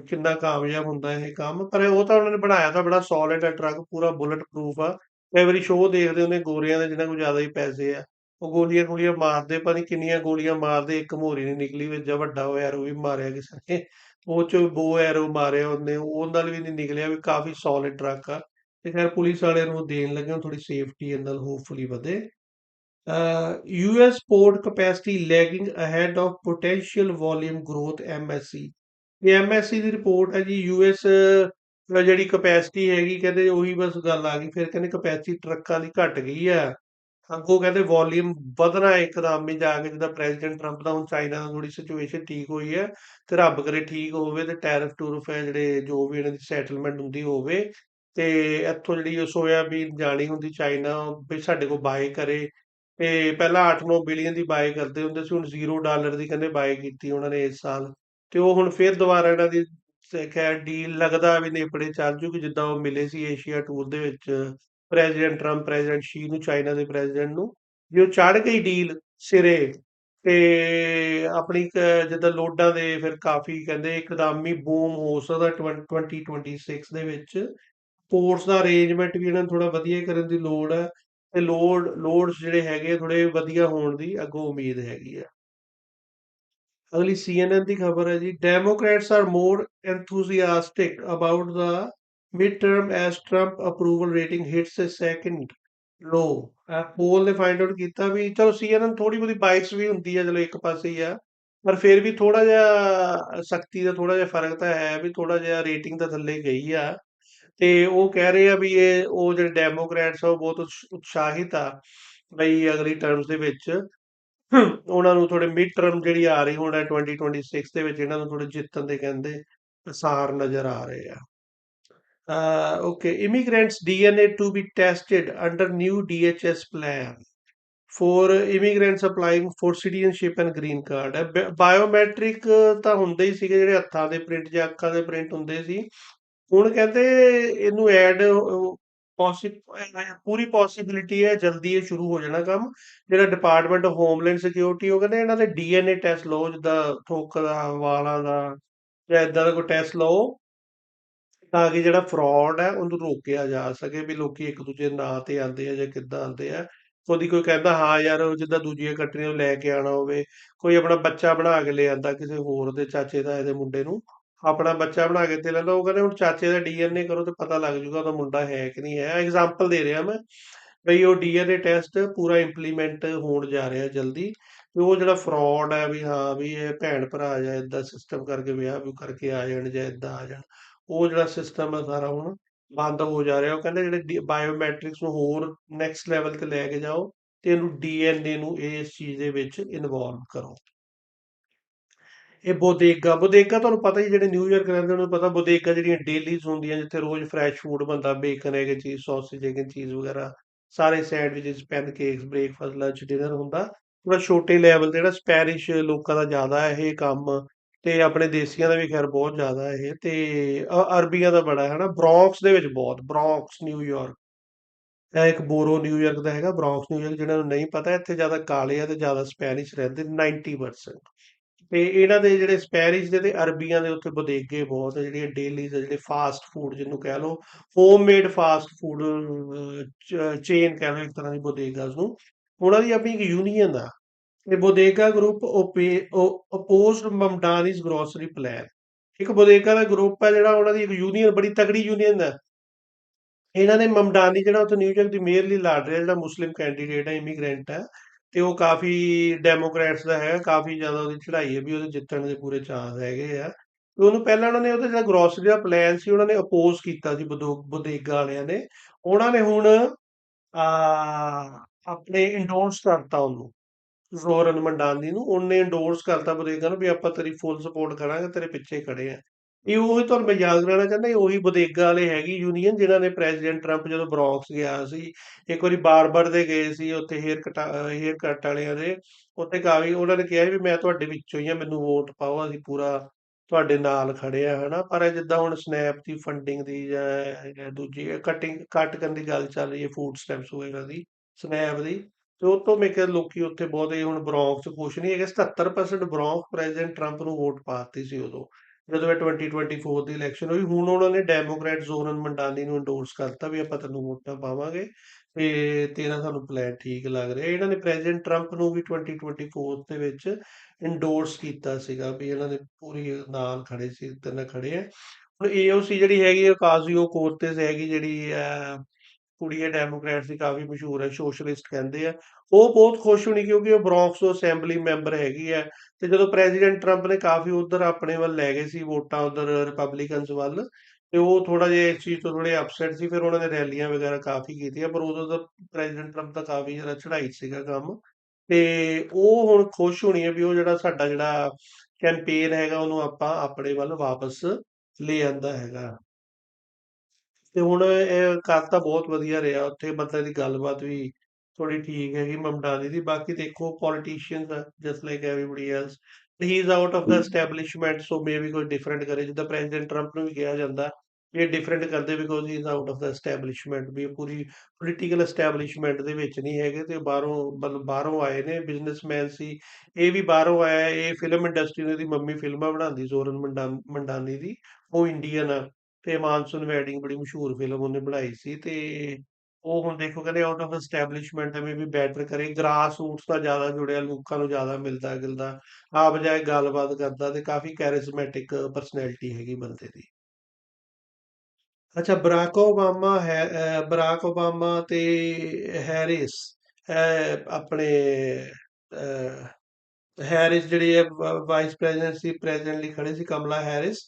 ਕਿੰਨਾ ਕਾਮਯਾਬ ਹੁੰਦਾ ਇਹ ਕੰਮ। ਪਰ ਉਹ ਤਾਂ ਉਹਨਾਂ ਨੇ ਬਣਾਇਆ ਤਾਂ ਬੜਾ ਸੋਲਿਡ ਹੈ ਟਰੱਕ ਪੂਰਾ ਬੁਲਟ ਪ੍ਰੂਫ ਆ। ਕਈ ਵਾਰੀ ਸ਼ੋਅ ਦੇਖਦੇ ਹੁੰਦੇ ਗੋਰਿਆਂ ਦੇ ਜਿਨ੍ਹਾਂ ਕੋਲ ਜ਼ਿਆਦਾ ਹੀ ਪੈਸੇ ਆ। ਉਹ ਗੋਲੀਆਂ ਗੋਲੀਆਂ ਮਾਰਦੇ, ਪਤਾ ਨਹੀਂ ਕਿੰਨੀਆਂ ਗੋਲੀਆਂ ਮਾਰਦੇ, ਇੱਕ ਮੋਰੀ ਨਹੀਂ ਨਿਕਲੀ ਵਿੱਚ, ਜਾਂ ਵੱਡਾ ਉਹ ਐਰੋ ਵੀ ਮਾਰਿਆ ਕਿਸੇ ਨੇ। ਉਹ ਚ ਬੋ ਐਰੋ ਮਾਰਿਆ ਉਹਨੇ ਉਹ ਨਾਲ ਵੀ ਨਹੀਂ ਨਿਕਲਿਆ ਵੀ ਕਾਫੀ ਸੋਲਿਡ ਟਰੱਕ ਆ। ਤੇ ਖੈਰ ਪੁਲਿਸ ਵਾਲਿਆਂ ਨੂੰ ਦੇਣ ਲੱਗੇ ਥੋੜੀ ਸੇਫਟੀ ਇਹਨਾਂ ਨਾਲ ਹੋਪਫੁਲੀ ਵਧੇ। US port capacity lagging ahead of potential volume growth MSC ਇਹ ਐਮਐਸਸੀ ਦੀ ਰਿਪੋਰਟ ਹੈ ਜੀ ਯੂਐਸ ਜਿਹੜੀ ਕਪੈਸਿਟੀ ਹੈਗੀ, ਕਹਿੰਦੇ ਉਹੀ ਬਸ ਗੱਲ ਆ ਗਈ, ਫਿਰ ਕਹਿੰਦੇ ਕਪੈਸਿਟੀ ਟਰੱਕਾਂ ਦੀ ਘਟ ਗਈ ਆ। ਅੱਗੋਂ ਕਹਿੰਦੇ ਵੋਲਿਊਮ ਵਧਣਾ ਹੈ ਇੱਕਦਮ ਹੀ ਜਾ ਕੇ ਜਿੱਦਾਂ ਪ੍ਰੈਜ਼ੀਡੈਂਟ ਟਰੰਪ ਦਾ ਹੁਣ ਚਾਈਨਾ ਨਾਲ ਥੋੜੀ ਸਿਚੁਏਸ਼ਨ ਠੀਕ ਹੋਈ ਹੈ ਤੇ ਰੱਬ ਕਰੇ ਠੀਕ ਹੋਵੇ ਤੇ ਟੈਰਿਫ ਟੂਰਫ ਹੈ ਜਿਹੜੇ ਜੋ ਵੀ ਇਹਨਾਂ ਦੀ ਸੈਟਲਮੈਂਟ ਹੁੰਦੀ ਹੋਵੇ। ਤੇ ਇੱਥੋਂ ਜਿਹੜੀ ਉਹ ਸੋਇਆਬੀਨ ਜਾਣੀ ਹੁੰਦੀ ਚਾਈਨਾ, ਵੀ ਸਾਡੇ ਕੋਲ ਬਾਏ ਕਰੇ ਤੇ ਪਹਿਲਾਂ 8-9 ਬਿਲੀਅਨ ਦੀ ਬਾਏ ਕਰਦੇ ਹੁੰਦੇ ਸੀ, ਹੁਣ 0 ਡਾਲਰ ਦੀ ਕਹਿੰਦੇ ਬਾਏ ਕੀਤੀ ਉਹਨਾਂ ਨੇ ਇਸ ਸਾਲ ਤੇ ਉਹ ਹੁਣ ਫਿਰ ਦੁਬਾਰਾ ਇਹਨਾਂ ਦੀ ਖੈਰ ਡੀਲ ਲੱਗਦਾ ਵੀ ਨੇਪੜੇ ਚੱਲ ਜੂਗੀ, ਜਿੱਦਾਂ ਉਹ ਮਿਲੇ ਸੀ ਏਸ਼ੀਆ ਟੂਰ ਦੇ ਵਿੱਚ ਪ੍ਰੈਜ਼ੀਡੈਂਟ ਟਰੰਪ ਪ੍ਰੈਜ਼ੀਡੈਂਟ ਸ਼ੀ ਨੂੰ, ਚਾਈਨਾ ਦੇ ਪ੍ਰੈਜ਼ੀਡੈਂਟ ਨੂੰ ਜੇ ਚੜ ਗਈ ਡੀਲ ਸਿਰੇ ਤੇ ਆਪਣੀ ਕ- ਜਿੱਦਾਂ ਲੋਡਾਂ ਦੇ ਫਿਰ ਕਾਫੀ ਕਹਿੰਦੇ ਇੱਕਦਮ ਬੂਮ ਹੋ ਸਕਦਾ 20 2026 ਦੇ ਵਿੱਚ ਪੋਰਟਸ ਦਾ ਅਰੇਂਜਮੈਂਟ ਵੀ ਇਹਨਾਂ ਨੂੰ ਥੋੜਾ ਵਧੀਆ ਕਰਨ ਦੀ ਲੋੜ ਹੈ ਤੇ ਲੋਡ ਲੋਡਸ ਜਿਹੜੇ ਹੈਗੇ ਥੋੜੇ ਵਧੀਆ ਹੋਣ ਦੀ ਅੱਗੋਂ ਉਮੀਦ ਹੈਗੀ ਆ। ਅਗਲੀ CNN ਦੀ ਖਬਰ ਹੈ ਜੀ। Democrats are more enthusiastic about the midterm as Trump approval rating hits a second low poll ਨੇ ਫਾਈਂਡ ਆਊਟ ਕੀਤਾ ਵੀ ਚਲੋ CNN ਥੋੜੀ ਬਹੁਤੀ ਬਾਇਸ ਵੀ ਹੁੰਦੀ ਹੈ ਚਲੋ ਇੱਕ ਪਾਸੇ ਹੀ ਆ, ਪਰ ਫਿਰ ਵੀ ਥੋੜਾ ਜਿਹਾ ਸਖਤੀ ਦਾ ਥੋੜਾ ਜਿਹਾ ਫ਼ਰਕ ਤਾਂ ਹੈ ਵੀ ਥੋੜਾ ਜਿਹਾ ਰੇਟਿੰਗ ਤਾਂ ਥੱਲੇ ਗਈ ਆ। ਤੇ ਉਹ ਕਹਿ ਰਹੇ ਆ ਵੀ ਇਹ ਉਹ ਜਿਹੜੇ ਡੈਮੋਕ੍ਰੈਟਸ ਆ ਉਹ ਬਹੁਤ ਉਤਸ਼- ਉਤਸ਼ਾਹਿਤ ਆ ਬਈ ਅਗਲੀ ਟਰਮਸ ਦੇ ਵਿੱਚ। ਉਹਨਾਂ ਨੂੰ ਥੋੜੇ ਮਿਡ ਟਰਮ ਜਿਹੜੀ ਆ ਰਹੀ ਹੁਣ ਹੈ 2026 ਦੇ ਵਿੱਚ ਇਹਨਾਂ ਨੂੰ ਥੋੜੇ ਜਿੱਤਣ ਦੇ ਕਹਿੰਦੇ ਅਸਾਰ ਨਜ਼ਰ ਆ ਰਹੇ ਆ। okay, immigrants' DNA to be tested under new DHS plan for immigrants applying for citizenship and green card. Biometric ਤਾਂ ਹੁੰਦੇ ਹੀ ਸੀਗੇ ਜਿਹੜੇ ਹੱਥਾਂ ਦੇ ਪ੍ਰਿੰਟ ਜਾਂ ਅੱਖਾਂ ਦੇ ਪ੍ਰਿੰਟ ਹੁੰਦੇ ਸੀ। ਹੁਣ ਕਹਿੰਦੇ ਇਹਨੂੰ ਐਡ ਪੂਰੀ ਪੋਸਿਬਿਲਿਟੀ ਹੈ, ਜਲਦੀ ਇਹ ਸ਼ੁਰੂ ਹੋ ਜਾਣਾ ਕੰਮ। ਜਿਹੜਾ ਡਿਪਾਰਟਮੈਂਟ ਆਫ ਹੋਮਲੈਂਡ ਸਿਕਿਉਰਿਟੀ ਉਹ ਕਹਿੰਦੇ ਇਹਨਾਂ ਦੇ ਡੀਐਨਏ ਟੈਸਟ ਲਓ, ਜਿੱਦਾਂ ਥੁੱਕ ਦਾ, ਵਾਲਾਂ ਦਾ, ਜਾਂ ਇਦਾਂ ਦਾ ਕੋਈ ਟੈਸਟ ਲਓ, ਤਾਂ ਕਿ ਜਿਹੜਾ ਫਰਾਡ ਹੈ, ਉਹਨੂੰ ਰੋਕਿਆ ਜਾ ਸਕੇ ਵੀ ਲੋਕੀ ਇੱਕ ਦੂਜੇ ਨਾਂ ਤੇ ਆਉਂਦੇ ਆ ਜਾਂ ਕਿੱਦਾਂ ਆਉਂਦੇ ਆ। ਉਹਦੀ ਕੋਈ ਕਹਿੰਦਾ, ਹਾਂ ਯਾਰ, ਉਹ ਜਿੱਦਾਂ ਦੂਜੀਆਂ ਕੰਟਰੀਆਂ ਨੂੰ ਲੈ ਕੇ ਆਣਾ ਹੋਵੇ, ਕੋਈ ਆਪਣਾ ਬੱਚਾ ਬਣਾ ਕੇ ਲੈ ਆਂਦਾ ਕਿਸੇ ਹੋਰ ਦੇ ਚਾਚੇ ਦਾ ਇਹਦੇ ਮੁੰਡੇ ਨੂੰ ਆਪਣਾ ਬੱਚਾ ਬਣਾ ਕੇ ਤੇ ਲੈਂਦਾ ਉਹ ਕਹਿੰਦੇ ਹੁਣ ਚਾਚੇ ਦਾ ਡੀਐਨਏ ਕਰੋ ਤੇ ਪਤਾ ਲੱਗ ਜੂਗਾ ਉਹਦਾ ਮੁੰਡਾ ਹੈ ਕਿ ਨਹੀਂ ਹੈ। ਐਗਜ਼ਾਮਪਲ ਦੇ ਰਿਹਾ ਮੈਂ ਬਈ ਉਹ ਡੀਐਨਏ ਟੈਸਟ ਪੂਰਾ ਇੰਪਲੀਮੈਂਟ ਹੋਣ ਜਾ ਰਿਹਾ ਜਲਦੀ। ਤੇ ਉਹ ਜਿਹੜਾ ਫਰਾਡ ਹੈ ਵੀ ਹਾਂ ਵੀ ਇਹ ਭੈਣ ਭਰਾ ਜਾਂ ਇਦਾਂ ਸਿਸਟਮ ਕਰਕੇ ਵਿਆਹ ਵੀ ਕਰਕੇ ਆ ਜਾਣ ਜਾਂ ਇਦਾਂ ਆ ਜਾਣ। ਉਹ ਜਿਹੜਾ ਸਿਸਟਮ ਹੈ ਸਾਰਾ ਹੁਣ ਬੰਦ ਹੋ ਜਾ ਰਿਹਾ। ਉਹ ਕਹਿੰਦੇ ਜਿਹੜੇ ਬਾਇਓਮੈਟ੍ਰਿਕਸ ਨੂੰ ਹੋਰ ਨੈਕਸਟ ਲੈਵਲ ਤੇ ਲੈ ਕੇ ਜਾਓ ਤੇ ਇਹਨੂੰ ਡੀਐਨਏ ਨੂੰ ਇਸ ਚੀਜ਼ ਦੇ ਵਿੱਚ ਇਨਵੋਲਵ ਕਰੋ। ਇਹ ਬੋਦੇਗਾ ਬੋਦੇਗਾ ਤੁਹਾਨੂੰ ਪਤਾ ਹੀ ਜਿਹੜੇ ਨਿਊਯਾਰਕ ਰਹਿੰਦੇ ਉਹਨਾਂ ਨੂੰ, ਪਤਾ ਬੋਦੇਗਾ ਜਿਹੜੀਆਂ ਡੇਲੀਜ਼ ਹੁੰਦੀਆਂ ਜਿੱਥੇ ਰੋਜ਼ ਫਰੈਸ਼ ਫੂਡ ਬਣਦਾ ਬੇਕਨ ਹੈਗੇ ਚੀਜ਼ ਸੌਸੇਜ ਹੈਗੇ ਚੀਜ਼ ਵਗੈਰਾ, ਸਾਰੇ sandwiches pancakes breakfast lunch dinner ਹੁੰਦਾ। ਥੋੜਾ ਛੋਟੇ ਲੈਵਲ ਤੇ ਜਿਹੜਾ ਸਪੈਨਿਸ਼ ਲੋਕਾਂ ਦਾ ਜ਼ਿਆਦਾ ਇਹ ਕੰਮ, ਤੇ ਆਪਣੇ ਦੇਸੀਆਂ ਦਾ ਵੀ ਖੈਰ ਬਹੁਤ ਜ਼ਿਆਦਾ ਇਹ, ਤੇ ਅਰਬੀਆਂ ਦਾ ਬੜਾ ਹੈ ਨਾ ਬ੍ਰੌਂਕਸ ਦੇ ਵਿੱਚ ਬਹੁਤ ਬ੍ਰੌਂਕਸ ਨਿਊਯਾਰਕ ਇਹ ਇੱਕ ਬੋਰੋ ਨਿਊਯਾਰਕ ਦਾ ਹੈਗਾ ਬ੍ਰੌਂਕਸ ਨਿਊਯਾਰਕ ਜਿਹਨਾਂ ਨੂੰ ਨਹੀਂ ਪਤਾ, ਇੱਥੇ ਜ਼ਿਆਦਾ ਕਾਲੇ ਆ ਤੇ ਜ਼ਿਆਦਾ ਸਪੈਨਿਸ਼ ਰਹਿੰਦੇ 90% ਤੇ ਇਹਨਾਂ ਦੇ ਜਿਹੜੇ ਸਪੈਨਿਸ਼ ਦੇ ਤੇ ਅਰਬੀਆਂ ਦੇ ਉੱਤੇ ਬੋਦੇਗੇ ਬਹੁਤ ਆ ਜਿਹੜੀਆਂ ਜਿਹੜੇ ਫਾਸਟ ਫੂਡ ਜਿਹਨੂੰ ਕਹਿ ਲਓ ਹੋਮਮੇਡ ਫਾਸਟ ਫੂਡ ਚੇਨ ਕਹਿ ਲਓ ਇੱਕ ਤਰ੍ਹਾਂ ਦੀ ਬੋਦੇਗਾਸ ਨੂੰ। ਉਹਨਾਂ ਦੀ ਆਪਣੀ ਇੱਕ ਯੂਨੀਅਨ ਆ। ਇਹ bodega group opposed Mamdani's grocery plan ਇੱਕ ਬੋਦੇਗਾ ਦਾ ਗਰੁੱਪ ਹੈ ਜਿਹੜਾ ਉਹਨਾਂ ਦੀ ਇੱਕ ਯੂਨੀਅਨ ਬੜੀ ਤਗੜੀ ਯੂਨੀਅਨ ਹੈ ਇਹਨਾਂ ਨੇ ਮਮਡਾਨੀ ਜਿਹੜਾ ਉੱਥੇ ਨਿਊਯਾਰਕ ਦੀ ਮੇਅਰ ਲਈ ਲੜ ਰਿਹਾ, ਜਿਹੜਾ ਮੁਸਲਿਮ ਕੈਂਡੀਡੇਟ ਹੈ ਇਮੀਗ੍ਰੈਂਟ ਹੈ ਤੇ ਉਹ ਕਾਫੀ ਡੈਮੋਕ੍ਰੈਟਸ ਦਾ ਹੈ ਕਾਫੀ ਜ਼ਿਆਦਾ ਉਹਦੀ ਚੜ੍ਹਾਈ ਹੈ ਵੀ ਉਹਦੇ ਜਿੱਤਣ ਦੇ ਪੂਰੇ ਚਾਂਸ ਹੈਗੇ ਆ। ਤੇ ਉਹਨੂੰ ਪਹਿਲਾਂ ਉਹਨਾਂ ਨੇ ਉਹਦਾ ਜਿਹੜਾ ਗਰੋਸਰੀ ਦਾ ਪਲਾਨ ਸੀ, ਉਹਨਾਂ ਨੇ ਅਪੋਜ਼ ਕੀਤਾ ਸੀ ਬਦੋ ਬੋਦੇਗਾ ਵਾਲਿਆਂ ਨੇ। ਉਹਨਾਂ ਨੇ ਹੁਣ, ਆ, ਆਪਣੇ ਇੰਡੋਰਸ ਕਰਤਾ ਉਹਨੂੰ ਜ਼ੋਰਨ ਮੰਡਾਨੀ ਨੂੰ। ਉਹਨੇ ਇੰਡੋਰਸ ਕਰਤਾ ਬੋਦੇਗਾ ਨੂੰ ਵੀ ਆਪਾਂ ਤੇਰੀ ਫੁੱਲ ਸਪੋਰਟ ਕਰਾਂਗੇ, ਤੇਰੇ ਪਿੱਛੇ ਖੜੇ ਆ। ਇਹ ਉਹੀ ਤੁਹਾਨੂੰ ਮੈਂ ਯਾਦ ਕਰਾਉਣਾ ਚਾਹੁੰਦਾ, ਇਹ ਉਹੀ bodega ਵਾਲੇ ਹੈਗੀ ਯੂਨੀਅਨ ਜਿਨ੍ਹਾਂ ਨੇ ਪ੍ਰੈਜ਼ੀਡੈਂਟ ਟਰੰਪ ਜਦੋਂ ਬਰੌਂਕਸ ਗਿਆ ਸੀ, ਇੱਕ ਵਾਰੀ ਬਾਰਬਰ ਦੇ ਗਏ ਸੀ, ਉੱਥੇ ਹੇਅਰ ਕਟਾ ਹੇਅਰ ਕੱਟ ਵਾਲਿਆਂ ਦੇ, ਉੱਥੇ ਕਾਫੀ ਉਹਨਾਂ ਨੇ ਕਿਹਾ ਵੀ ਮੈਂ ਤੁਹਾਡੇ ਵਿੱਚੋਂ ਹੀ ਆ, ਮੈਨੂੰ ਵੋਟ ਪਾਓ, ਅਸੀਂ ਪੂਰਾ ਤੁਹਾਡੇ ਨਾਲ ਖੜੇ ਆ, ਹਨਾ। ਪਰ ਇਹ ਜਿੱਦਾਂ ਹੁਣ ਸਨੈਪ ਦੀ ਫੰਡਿੰਗ ਦੀ ਜਾਂ ਦੂਜੀ ਕਟਿੰਗ ਕੱਟ ਕਰਨ ਦੀ ਗੱਲ ਚੱਲ ਰਹੀ ਹੈ ਫੂਡ ਸਟੈਪਸ ਵਗੈਰਾ ਦੀ ਸਨੈਪ ਦੀ, ਤੇ ਉਹ ਤੋਂ ਮੈਂ ਕਿਹਾ ਲੋਕੀ ਉੱਥੇ ਬਹੁਤੇ ਹੁਣ ਬਰੌਂਕਸ ਕੁਛ ਨਹੀਂ ਹੈਗੇ 77% ਬਰੌਂਕ ਪ੍ਰੈਜ਼ੀਡੈਂਟ ਟਰੰਪ ਨੂੰ ਵੋਟ ਪਾਤੀ ਸੀ ਉਦੋਂ। ਜਦੋਂ ਇਹ 2024 ਦੀ ਇਲੈਕਸ਼ਨ ਹੋਈ ਹੁਣ ਉਹਨਾਂ ਨੇ ਡੈਮੋਕ੍ਰੈਟ ਜ਼ੋਰਨ ਮੰਡਾਨੀ ਨੂੰ ਇੰਡੋਰਸ ਕਰਤਾ ਵੀ ਆਪਾਂ ਤੈਨੂੰ ਵੋਟਾਂ ਪਾਵਾਂਗੇ ਤੇ ਤੇਰਾ ਸਾਨੂੰ ਪਲਾਨ ਠੀਕ ਲੱਗ ਰਿਹਾ। ਇਹਨਾਂ ਨੇ ਪ੍ਰੈਜ਼ੀਡੈਂਟ ਟਰੰਪ ਨੂੰ ਵੀ 2024 ਦੇ ਵਿੱਚ ਇੰਡੋਰਸ ਕੀਤਾ ਸੀਗਾ ਵੀ ਇਹਨਾਂ ਦੇ ਪੂਰੀ ਨਾਲ ਖੜੇ ਸੀ ਤੇ ਖੜੇ ਆ। ਹੁਣ ਏਓਸੀ ਜਿਹੜੀ ਹੈਗੀ ਕਾਜ਼ੀਓ ਕੋਰਟੇਸ ਹੈਗੀ ਜਿਹੜੀ ਅਹ, ਕੁੜੀ ਹੈ ਡੈਮੋਕ੍ਰੈਟਸ ਦੀ ਕਾਫੀ ਮਸ਼ਹੂਰ ਹੈ ਸੋਸ਼ਲਿਸਟ ਕਹਿੰਦੇ ਆ। ਉਹ ਬਹੁਤ ਖੁਸ਼ ਹੋਣੀ ਕਿਉਂਕਿ ਉਹ ਬ੍ਰੌਂਕਸ ਤੋਂ ਅਸੈਂਬਲੀ ਮੈਂਬਰ ਹੈਗੀ ਹੈ ਤੇ ਜਦੋਂ ਪ੍ਰੈਜ਼ੀਡੈਂਟ ਟਰੰਪ ਨੇ ਕਾਫੀ ਉਧਰ ਆਪਣੇ ਵੱਲ ਲੈ ਗਏ ਸੀ, ਵੋਟਾਂ ਉਧਰ ਰਿਪਬਲਿਕਨਸ ਵੱਲ, ਤੇ ਉਹ ਥੋੜਾ ਜਿਹਾ ਇਸ ਚੀਜ਼ ਤੋਂ ਥੋੜੇ ਅਪਸੈਟ ਸੀ, ਫਿਰ ਉਹਨਾਂ ਨੇ ਰੈਲੀਆਂ ਵਗੈਰਾ ਕਾਫੀ ਕੀਤੀਆਂ, ਪਰ ਉਦੋਂ ਦਾ ਪ੍ਰੈਜ਼ੀਡੈਂਟ ਟਰੰਪ ਦਾ ਕਾਫੀ ਜਿਹੜਾ ਚੜਾਈ ਸੀਗਾ ਕੰਮ। ਤੇ ਉਹ ਹੁਣ ਖੁਸ਼ ਹੋਣੀ ਹੈ ਵੀ ਉਹ ਜਿਹੜਾ ਸਾਡਾ ਜਿਹੜਾ ਕੈਂਪੇਨ ਹੈਗਾ, ਉਹਨੂੰ ਆਪਾਂ ਆਪਣੇ ਵੱਲ ਵਾਪਸ ਲੈ ਆਂਦਾ ਹੈਗਾ। ਤੇ ਹੁਣ ਇਹ ਕਰ ਤਾਂ ਬਹੁਤ ਵਧੀਆ ਰਿਹਾ, ਉੱਥੇ ਬੰਦੇ ਦੀ ਗੱਲਬਾਤ ਵੀ ਥੋੜੀ ਠੀਕ ਹੈਗੀ, ਮਮਡਾਨੀ ਦੀ, ਬਾਕੀ ਦੇਖੋ ਪੋਲੀਟੀਸ਼ੀਅਨਸ ਆ just like everybody else he is out of the establishment so maybe ਕੋਈ ਡਿਫਰੈਂਟ ਕਰੇ, ਜਿੱਦਾਂ ਪ੍ਰੈਜ਼ੀਡੈਂਟ ਟਰੰਪ ਨੂੰ ਵੀ ਕਿਹਾ ਜਾਂਦਾ, ਇਹ ਡਿਫਰੈਂਟ ਕਰਦੇ because he is out of the establishment ਵੀ ਪੂਰੀ ਪੋਲੀਟੀਕਲ ਐਸਟੈਬਲਿਸ਼ਮੈਂਟ ਦੇ ਵਿੱਚ ਨਹੀਂ ਹੈਗੇ ਤੇ ਬਾਹਰੋਂ, ਮਤਲਬ ਬਾਹਰੋਂ ਆਏ ਨੇ ਬਿਜ਼ਨਸਮੈਨ ਸੀ, ਇਹ ਵੀ ਬਾਹਰੋਂ ਆਇਆ, ਇਹ ਫਿਲਮ ਇੰਡਸਟਰੀ ਦੀ ਮੰਮੀ ਫਿਲਮਾਂ ਬਣਾਉਂਦੀ ਜ਼ੋਰਨ ਮੰਡਾ, ਮੰਡਾਨੀ ਦੀ, ਉਹ ਇੰਡੀਅਨ ਆ। ਤੇ ਮਾਨਸੂਨ ਵੈਡਿੰਗ ਬੜੀ ਮਸ਼ਹੂਰ ਫਿਲਮ ਉਹਨੇ ਬਣਾਈ ਸੀ ਤੇ ਉਹ ਹੁਣ ਦੇਖੋ ਕਹਿੰਦੇ ਆਊਟ ਆਫ ਐਸਟੈਬਲਿਸ਼ਮੈਂਟ ਐਵੇਂ ਵੀ ਬੈਟਰ ਕਰੇ। ਗ੍ਰਾਸ ਰੂਟਸ ਦਾ ਜ਼ਿਆਦਾ ਜੁੜਿਆ, ਲੋਕਾਂ ਨੂੰ ਜ਼ਿਆਦਾ ਮਿਲਦਾ, ਗਿਲਦਾ ਆ ਬਜਾਏ ਗੱਲਬਾਤ ਕਰਦਾ ਤੇ ਕਾਫੀ ਕੈਰਿਸਮੈਟਿਕ ਪਰਸਨੈਲਿਟੀ ਹੈਗੀ ਬੰਦੇ ਦੀ। ਅੱਛਾ, ਬਰਾਕ ਓਬਾਮਾ ਹੈ ਬਰਾਕ ਓਬਾਮਾ ਤੇ ਹੈਰਿਸ ਆਪਣੇ ਹੈਰਿਸ ਜਿਹੜੀ ਹੈ ਵਾਈਸ ਪ੍ਰੈਜ਼ੀਡੈਂਟ ਸੀ ਪ੍ਰੈਜ਼ੀਡੈਂਟ ਲਈ ਖੜੇ ਸੀ Kamala Harris.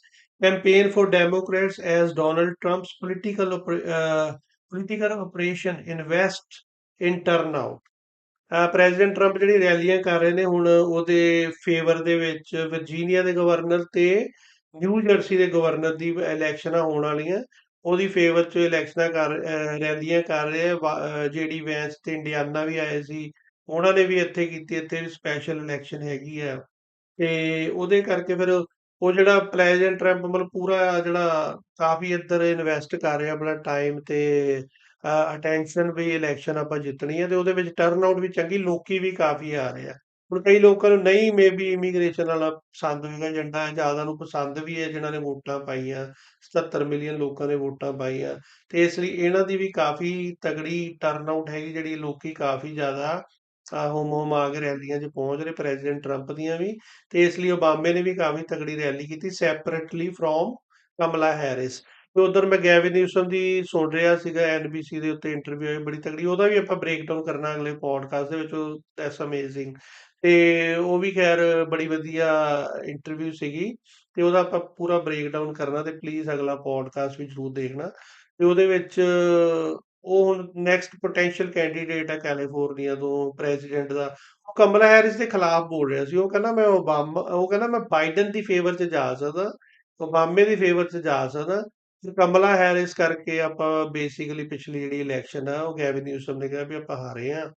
Campaign for Democrats as Donald Trump's political political operation invest in turnout president Trump ਜਿਹੜੀ ਰੈਲੀਆਂ ਕਰ ਰਹੇ ਨੇ ਹੁਣ ਉਹਦੇ ਫੇਵਰ ਦੇ ਵਿੱਚ ਵਰਜੀਨੀਆ ਦੇ ਗਵਰਨਰ ਤੇ ਨਿਊ ਜਰਸੀ ਦੇ ਗਵਰਨਰ ਦੀ ਇਲੈਕਸ਼ਨਾਂ ਹੋਣ ਵਾਲੀਆਂ, ਉਹਦੀ ਫੇਵਰ 'ਚ ਇਲੈਕਸ਼ਨਾਂ ਕਰ ਰੈਲੀਆਂ ਕਰ ਰਹੇ ਆ ਜੇਡੀ ਵੈਂਸ ਤੇ ਇੰਡੀਆਨਾ ਵੀ ਆਏ ਸੀ, ਉਹਨਾਂ ਨੇ ਵੀ ਇੱਥੇ ਕੀਤੀ, ਇੱਥੇ ਵੀ ਸਪੈਸ਼ਲ ਇਲੈਕਸ਼ਨ ਹੈਗੀ ਆ। ਤੇ ਉਹਦੇ ਕਰਕੇ ਫਿਰ ਉਹ ਜਿਹੜਾ ਪ੍ਰੈਜ਼ੀਡੈਂਟ ਟਰੰਪ ਮਤਲਬ ਪੂਰਾ ਜਿਹੜਾ ਕਾਫੀ ਇੱਧਰ ਇਨਵੈਸਟ ਕਰ ਰਿਹਾ ਆਪਣਾ ਟਾਈਮ ਤੇ ਅਟੈਂਸ਼ਨ ਵੀ ਇਲੈਕਸ਼ਨ ਆਪਾਂ ਜਿੱਤਣੀ ਹੈ ਤੇ ਉਹਦੇ ਵਿੱਚ ਟਰਨ ਆਊਟ ਵੀ ਚੰਗੀ, ਲੋਕੀ ਵੀ ਕਾਫੀ ਆ ਰਹੇ ਆ। ਹੁਣ ਕਈ ਲੋਕਾਂ ਨੂੰ ਨਹੀਂ ਮੇਬੀ ਇਮੀਗ੍ਰੇਸ਼ਨ ਵਾਲਾ ਪਸੰਦ ਹੋਏਗਾ ਏਜੰਡਾ ਜ਼ਿਆਦਾ ਨੂੰ ਪਸੰਦ ਵੀ ਹੈ, ਜਿਨ੍ਹਾਂ ਨੇ ਵੋਟਾਂ ਪਾਈਆਂ 77 ਮਿਲੀਅਨ ਲੋਕਾਂ ਨੇ ਵੋਟਾਂ ਪਾਈਆਂ। ਤੇ ਇਸ ਲਈ ਇਹਨਾਂ ਦੀ ਵੀ ਕਾਫੀ ਤਗੜੀ ਟਰਨ ਆਊਟ ਹੈਗੀ, ਜਿਹੜੀ ਲੋਕੀ ਕਾਫੀ ਜ਼ਿਆਦਾ ਆ ਹੁਮ ਹੁਮ ਆ ਕੇ ਰੈਲੀਆਂ 'ਚ ਪਹੁੰਚ ਰਹੇ ਪ੍ਰੈਜ਼ੀਡੈਂਟ ਟਰੰਪ ਦੀਆਂ ਵੀ ਤੇ ਇਸ ਲਈ ਓਬਾਮੇ ਨੇ ਵੀ ਕਾਫੀ ਤਗੜੀ ਰੈਲੀ ਕੀਤੀ ਸੈਪਰੇਟਲੀ ਫਰੋਮ ਕਮਲਾ ਹੈਰਿਸ। ਤੇ ਉਧਰ ਮੈਂ ਗੈਵਿਨ ਨਿਊਸਮ ਦੀ ਸੁਣ ਰਿਹਾ ਸੀਗਾ ਐਨਬੀਸੀ ਦੇ ਉੱਤੇ ਇੰਟਰਵਿਊ ਹੋਈ ਬੜੀ ਤਕੜੀ, ਉਹਦਾ ਵੀ ਆਪਾਂ ਬ੍ਰੇਕ ਡਾਊਨ ਕਰਨਾ ਅਗਲੇ ਪੋਡਕਾਸਟ ਦੇ ਵਿੱਚ, ਉਹ ਦੈਟਸ ਅਮੇਜ਼ਿੰਗ ਤੇ ਉਹ ਵੀ ਖੈਰ ਬੜੀ ਵਧੀਆ ਇੰਟਰਵਿਊ ਸੀਗੀ, ਤੇ ਉਹਦਾ ਆਪਾਂ ਪੂਰਾ ਬ੍ਰੇਕ ਡਾਊਨ ਕਰਨਾ ਤੇ ਪਲੀਜ਼ ਅਗਲਾ ਪੋਡਕਾਸਟ ਵੀ ਜ਼ਰੂਰ ਦੇਖਣਾ। ਤੇ ਉਹਦੇ ਵਿੱਚ ਉਹ ਹੁਣ ਨੈਕਸਟ ਪੋਟੈਂਸ਼ੀਅਲ ਕੈਂਡੀਡੇਟ ਹੈ ਕੈਲੀਫੋਰਨੀਆ ਤੋਂ ਪ੍ਰੈਜ਼ੀਡੈਂਟ ਦਾ। ਉਹ ਕਮਲਾ ਹੈਰਿਸ ਦੇ ਖਿਲਾਫ ਬੋਲ ਰਿਹਾ ਸੀ। ਉਹ ਕਹਿੰਦਾ ਮੈਂ ਓਬਾਮਾ ਉਹ ਕਹਿੰਦਾ ਮੈਂ ਬਾਈਡਨ ਦੀ ਫੇਵਰ 'ਚ ਜਾ ਸਕਦਾ ਓਬਾਮੇ ਦੀ ਫੇਵਰ 'ਚ ਜਾ ਸਕਦਾ। ਕਮਲਾ ਹੈਰਿਸ ਕਰਕੇ ਆਪਾਂ ਬੇਸਿਕਲੀ ਪਿਛਲੀ ਜਿਹੜੀ ਇਲੈਕਸ਼ਨ ਆ, ਉਹ ਗੈਵਿਨ ਨਿਊਸਮ ਨੇ ਕਿਹਾ ਵੀ ਆਪਾਂ ਹਾਰੇ ਆ।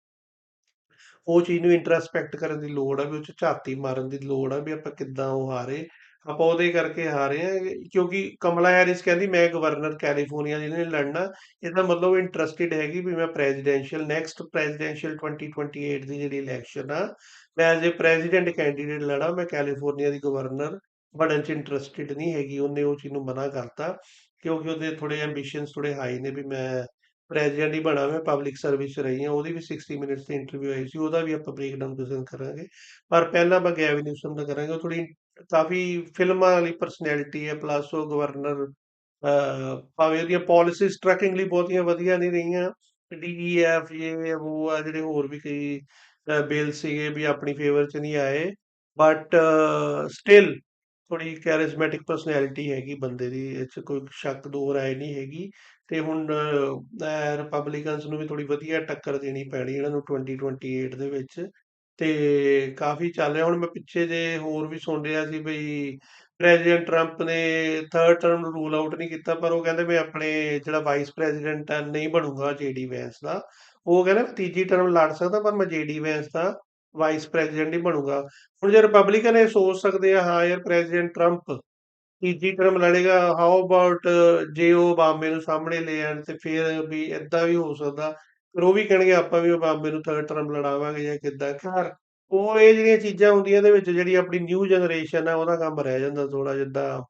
ਉਹ ਚੀਜ਼ ਨੂੰ ਇੰਟਰਸਪੈਕਟ ਕਰਨ ਦੀ ਲੋੜ ਆ, ਵੀ ਉਹ 'ਚ ਝਾਤੀ ਮਾਰਨ ਦੀ ਲੋੜ ਆ, ਵੀ ਆਪਾਂ ਕਿੱਦਾਂ ਉਹ ਹਾਰੇ। ਆਪਾਂ ਉਹਦੇ ਕਰਕੇ ਹਾਰੇ ਆ ਕਿਉਂਕਿ ਕਮਲਾ ਹੈਰਿਸ ਕਹਿੰਦੀ, ਮੈਂ ਗਵਰਨਰ ਕੈਲੀਫੋਰਨੀਆ ਜਿਹਨੇ ਲੜਨਾ। ਇਹਦਾ ਮਤਲਬ ਇੰਟਰਸਟਿਡ ਹੈਗੀ ਵੀ ਮੈਂ ਪ੍ਰੈਜ਼ੀਡੈਂਸ਼ੀਅਲ ਨੈਕਸਟ ਪ੍ਰੈਜ਼ੀਡੈਂਸ਼ੀਅਲ 2028 ਦੀ ਜਿਹੜੀ ਇਲੈਕਸ਼ਨ ਆ, ਮੈਂ ਐਜ਼ ਅ ਪ੍ਰੈਜ਼ੀਡੈਂਟ ਕੈਂਡੀਡੇਟ ਲੜਾ, ਮੈਂ ਕੈਲੀਫੋਰਨੀਆ ਦੀ ਗਵਰਨਰ ਬਣਨ ਚ ਇੰਟਰਸਟਿਡ ਨਹੀਂ ਹੈਗੀ। ਉਹਨੇ ਉਹ ਚੀਜ਼ ਨੂੰ ਮਨਾ ਕਰਤਾ ਕਿਉਂਕਿ ਉਹਦੇ ਥੋੜੇ ਐਂਬੀਸ਼ਨਸ ਥੋੜੇ ਹਾਈ ਨੇ ਵੀ ਮੈਂ ਪ੍ਰੈਜ਼ੀਡੈਂਟ ਹੀ ਬਣਾ, ਮੈਂ ਪਬਲਿਕ ਸਰਵਿਸ ਚ ਰਹੀ ਹਾਂ। ਉਹਦੀ ਵੀ 60 ਮਿੰਟਸ ਦੀ ਇੰਟਰਵਿਊ ਆਈ ਸੀ, ਉਹਦਾ ਵੀ ਆਪਾਂ ਬ੍ਰੇਕਡਾਊਨ ਡਿਸਕਸ ਕਰਾਂਗੇ। ਪਰ ਪਹਿਲਾਂ ਆਪਾਂ ਗੈਵin ਨਿਊਸਮ ਦਾ ਕਰਾਂਗੇ, ਉਹ ਥੋੜੀ ਕਾਫੀ ਫਿਲਮਾਂ ਵਾਲੀ ਪਰਸਨੈਲਿਟੀ ਹੈ ਪਲੱਸ ਉਹ ਗਵਰਨਰ ਭਾਵੇਂ ਉਹਦੀਆਂ ਪਾਲਿਸੀਜ਼ ਟਰੈਕਿੰਗ ਲਈ ਬਹੁਤੀਆਂ ਵਧੀਆ ਨਹੀਂ ਰਹੀਆਂ ਡੀਈਐਫ ਇਹ e, ਉਹ ਆ ਜਿਹੜੇ ਹੋਰ ਵੀ ਕਈ ਬਿੱਲ ਸੀਗੇ ਵੀ ਆਪਣੀ ਫੇਵਰ ਚ ਨਹੀਂ ਆਏ ਬਟ ਸਟਿਲ ਥੋੜੀ ਕੈਰਿਸਮੈਟਿਕ ਪਰਸਨੈਲਿਟੀ ਹੈਗੀ ਬੰਦੇ ਦੀ, ਇਹ 'ਚ ਕੋਈ ਸ਼ੱਕ ਦੋ ਰਾਏ ਨਹੀਂ ਹੈਗੀ, ਤੇ ਹੁਣ ਰਿਪਬਲਿਕਨਸ ਨੂੰ ਵੀ ਥੋੜੀ ਵਧੀਆ ਟੱਕਰ ਦੇਣੀ ਪੈਣੀ ਇਹਨਾਂ ਨੂੰ 2028 ਦੇ ਵਿੱਚ। ਤੇ ਕਾਫੀ ਚੱਲ ਰਿਹਾ। ਹੁਣ ਮੈਂ ਪਿੱਛੇ ਜੇ ਹੋਰ ਵੀ ਸੁਣ ਰਿਹਾ ਸੀ ਬਈ ਪ੍ਰੈਜ਼ੀਡੈਂਟ ਟਰੰਪ ਨੇ ਥਰਡ ਟਰਮ ਨੂੰ ਰੂਲ ਆਊਟ ਨਹੀਂ ਕੀਤਾ, ਪਰ ਉਹ ਕਹਿੰਦੇ ਮੈਂ ਆਪਣੇ ਜਿਹੜਾ ਵਾਈਸ ਪ੍ਰੈਜ਼ੀਡੈਂਟ ਹੈ ਨਹੀਂ ਬਣੂੰਗਾ ਜੇਡੀ ਵੈਂਸ ਦਾ। ਉਹ ਕਹਿੰਦਾ ਮੈਂ ਤੀਜੀ ਟਰਮ ਲੜ ਸਕਦਾ, ਪਰ ਮੈਂ ਜੇਡੀ ਵੈਂਸ ਦਾ ਵਾਈਸ ਪ੍ਰੈਜ਼ੀਡੈਂਟ ਹੀ ਬਣੂੰਗਾ। ਹੁਣ ਜੇ ਰਿਪਬਲਿਕਨ ਇਹ ਸੋਚ ਸਕਦੇ ਆ, ਹਾਂ ਯਾਰ ਪ੍ਰੈਜ਼ੀਡੈਂਟ ਟਰੰਪ ਤੀਜੀ ਟਰਮ ਲੜੇਗਾ ਹਾਊ ਅਬਾਊਟ ਜੇ ਉਹ ਓਬਾਮੇ ਨੂੰ ਸਾਹਮਣੇ ਲੈ ਆਣ ਤੇ ਫਿਰ ਵੀ ਏਦਾਂ ਵੀ ਹੋ ਸਕਦਾ। ਫਿਰ ਉਹ ਵੀ ਕਹਿਣਗੇ, ਆਪਾਂ ਵੀ ਓਬਾਮੇ ਨੂੰ ਥਰਡ ਟਰਮ ਲੜਾਵਾਂਗੇ ਜਾਂ ਕਿੱਦਾਂ। ਖੈਰ, ਉਹ ਇਹ ਜਿਹੜੀਆਂ ਚੀਜ਼ਾਂ ਹੁੰਦੀਆਂ ਇਹਦੇ ਵਿੱਚ ਜਿਹੜੀ ਆਪਣੀ ਨਿਊ ਜਨਰੇਸ਼ਨ ਆ, ਉਹਦਾ ਕੰਮ ਰਹਿ ਜਾਂਦਾ ਥੋੜਾ ਜਿੱਦਾਂ।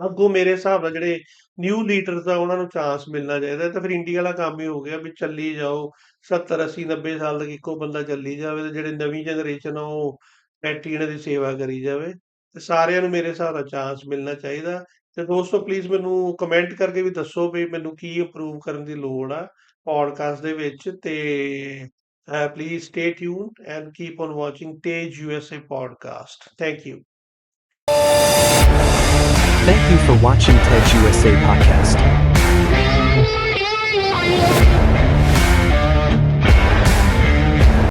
ਅੱਗੋਂ ਮੇਰੇ ਹਿਸਾਬ ਨਾਲ ਜਿਹੜੇ ਨਿਊ ਲੀਡਰਸ ਆ ਉਹਨਾਂ ਨੂੰ ਚਾਂਸ ਮਿਲਣਾ ਚਾਹੀਦਾ। ਤੇ ਫਿਰ ਇੰਡੀਆ ਵਾਲਾ ਕੰਮ ਹੀ ਹੋ ਗਿਆ ਵੀ ਚੱਲੀ ਜਾਓ। 70 80 90 ਸਾਲ ਤੱਕ ਇੱਕੋ ਬੰਦਾ ਚੱਲੀ ਜਾਵੇ ਤੇ ਜਿਹੜੇ ਨਵੀਂ ਜਨਰੇਸ਼ਨ ਆ, ਉਹ ਬੈਠੀ ਇਹਨਾਂ ਦੀ ਸੇਵਾ ਕਰੀ ਜਾਵੇ। ਤੇ ਸਾਰਿਆਂ ਨੂੰ ਮੇਰੇ ਹਿਸਾਬ ਨਾਲ ਚਾਂਸ ਮਿਲਣਾ ਚਾਹੀਦਾ। ਤੇ ਦੋਸਤੋ ਪਲੀਜ਼ ਮੈਨੂੰ ਕਮੈਂਟ ਕਰਕੇ ਵੀ ਦੱਸੋ ਵੀ ਮੈਨੂੰ ਕੀ ਇੰਪਰੂਵ ਕਰਨ ਦੀ ਲੋੜ ਆ। ਪੋਡਕਾਸਟ ਦੇ ਵਿੱਚ ਤੇ please stay tune and keep on watching Tej USA podcast thank you Thank you for watching TED USA Podcast.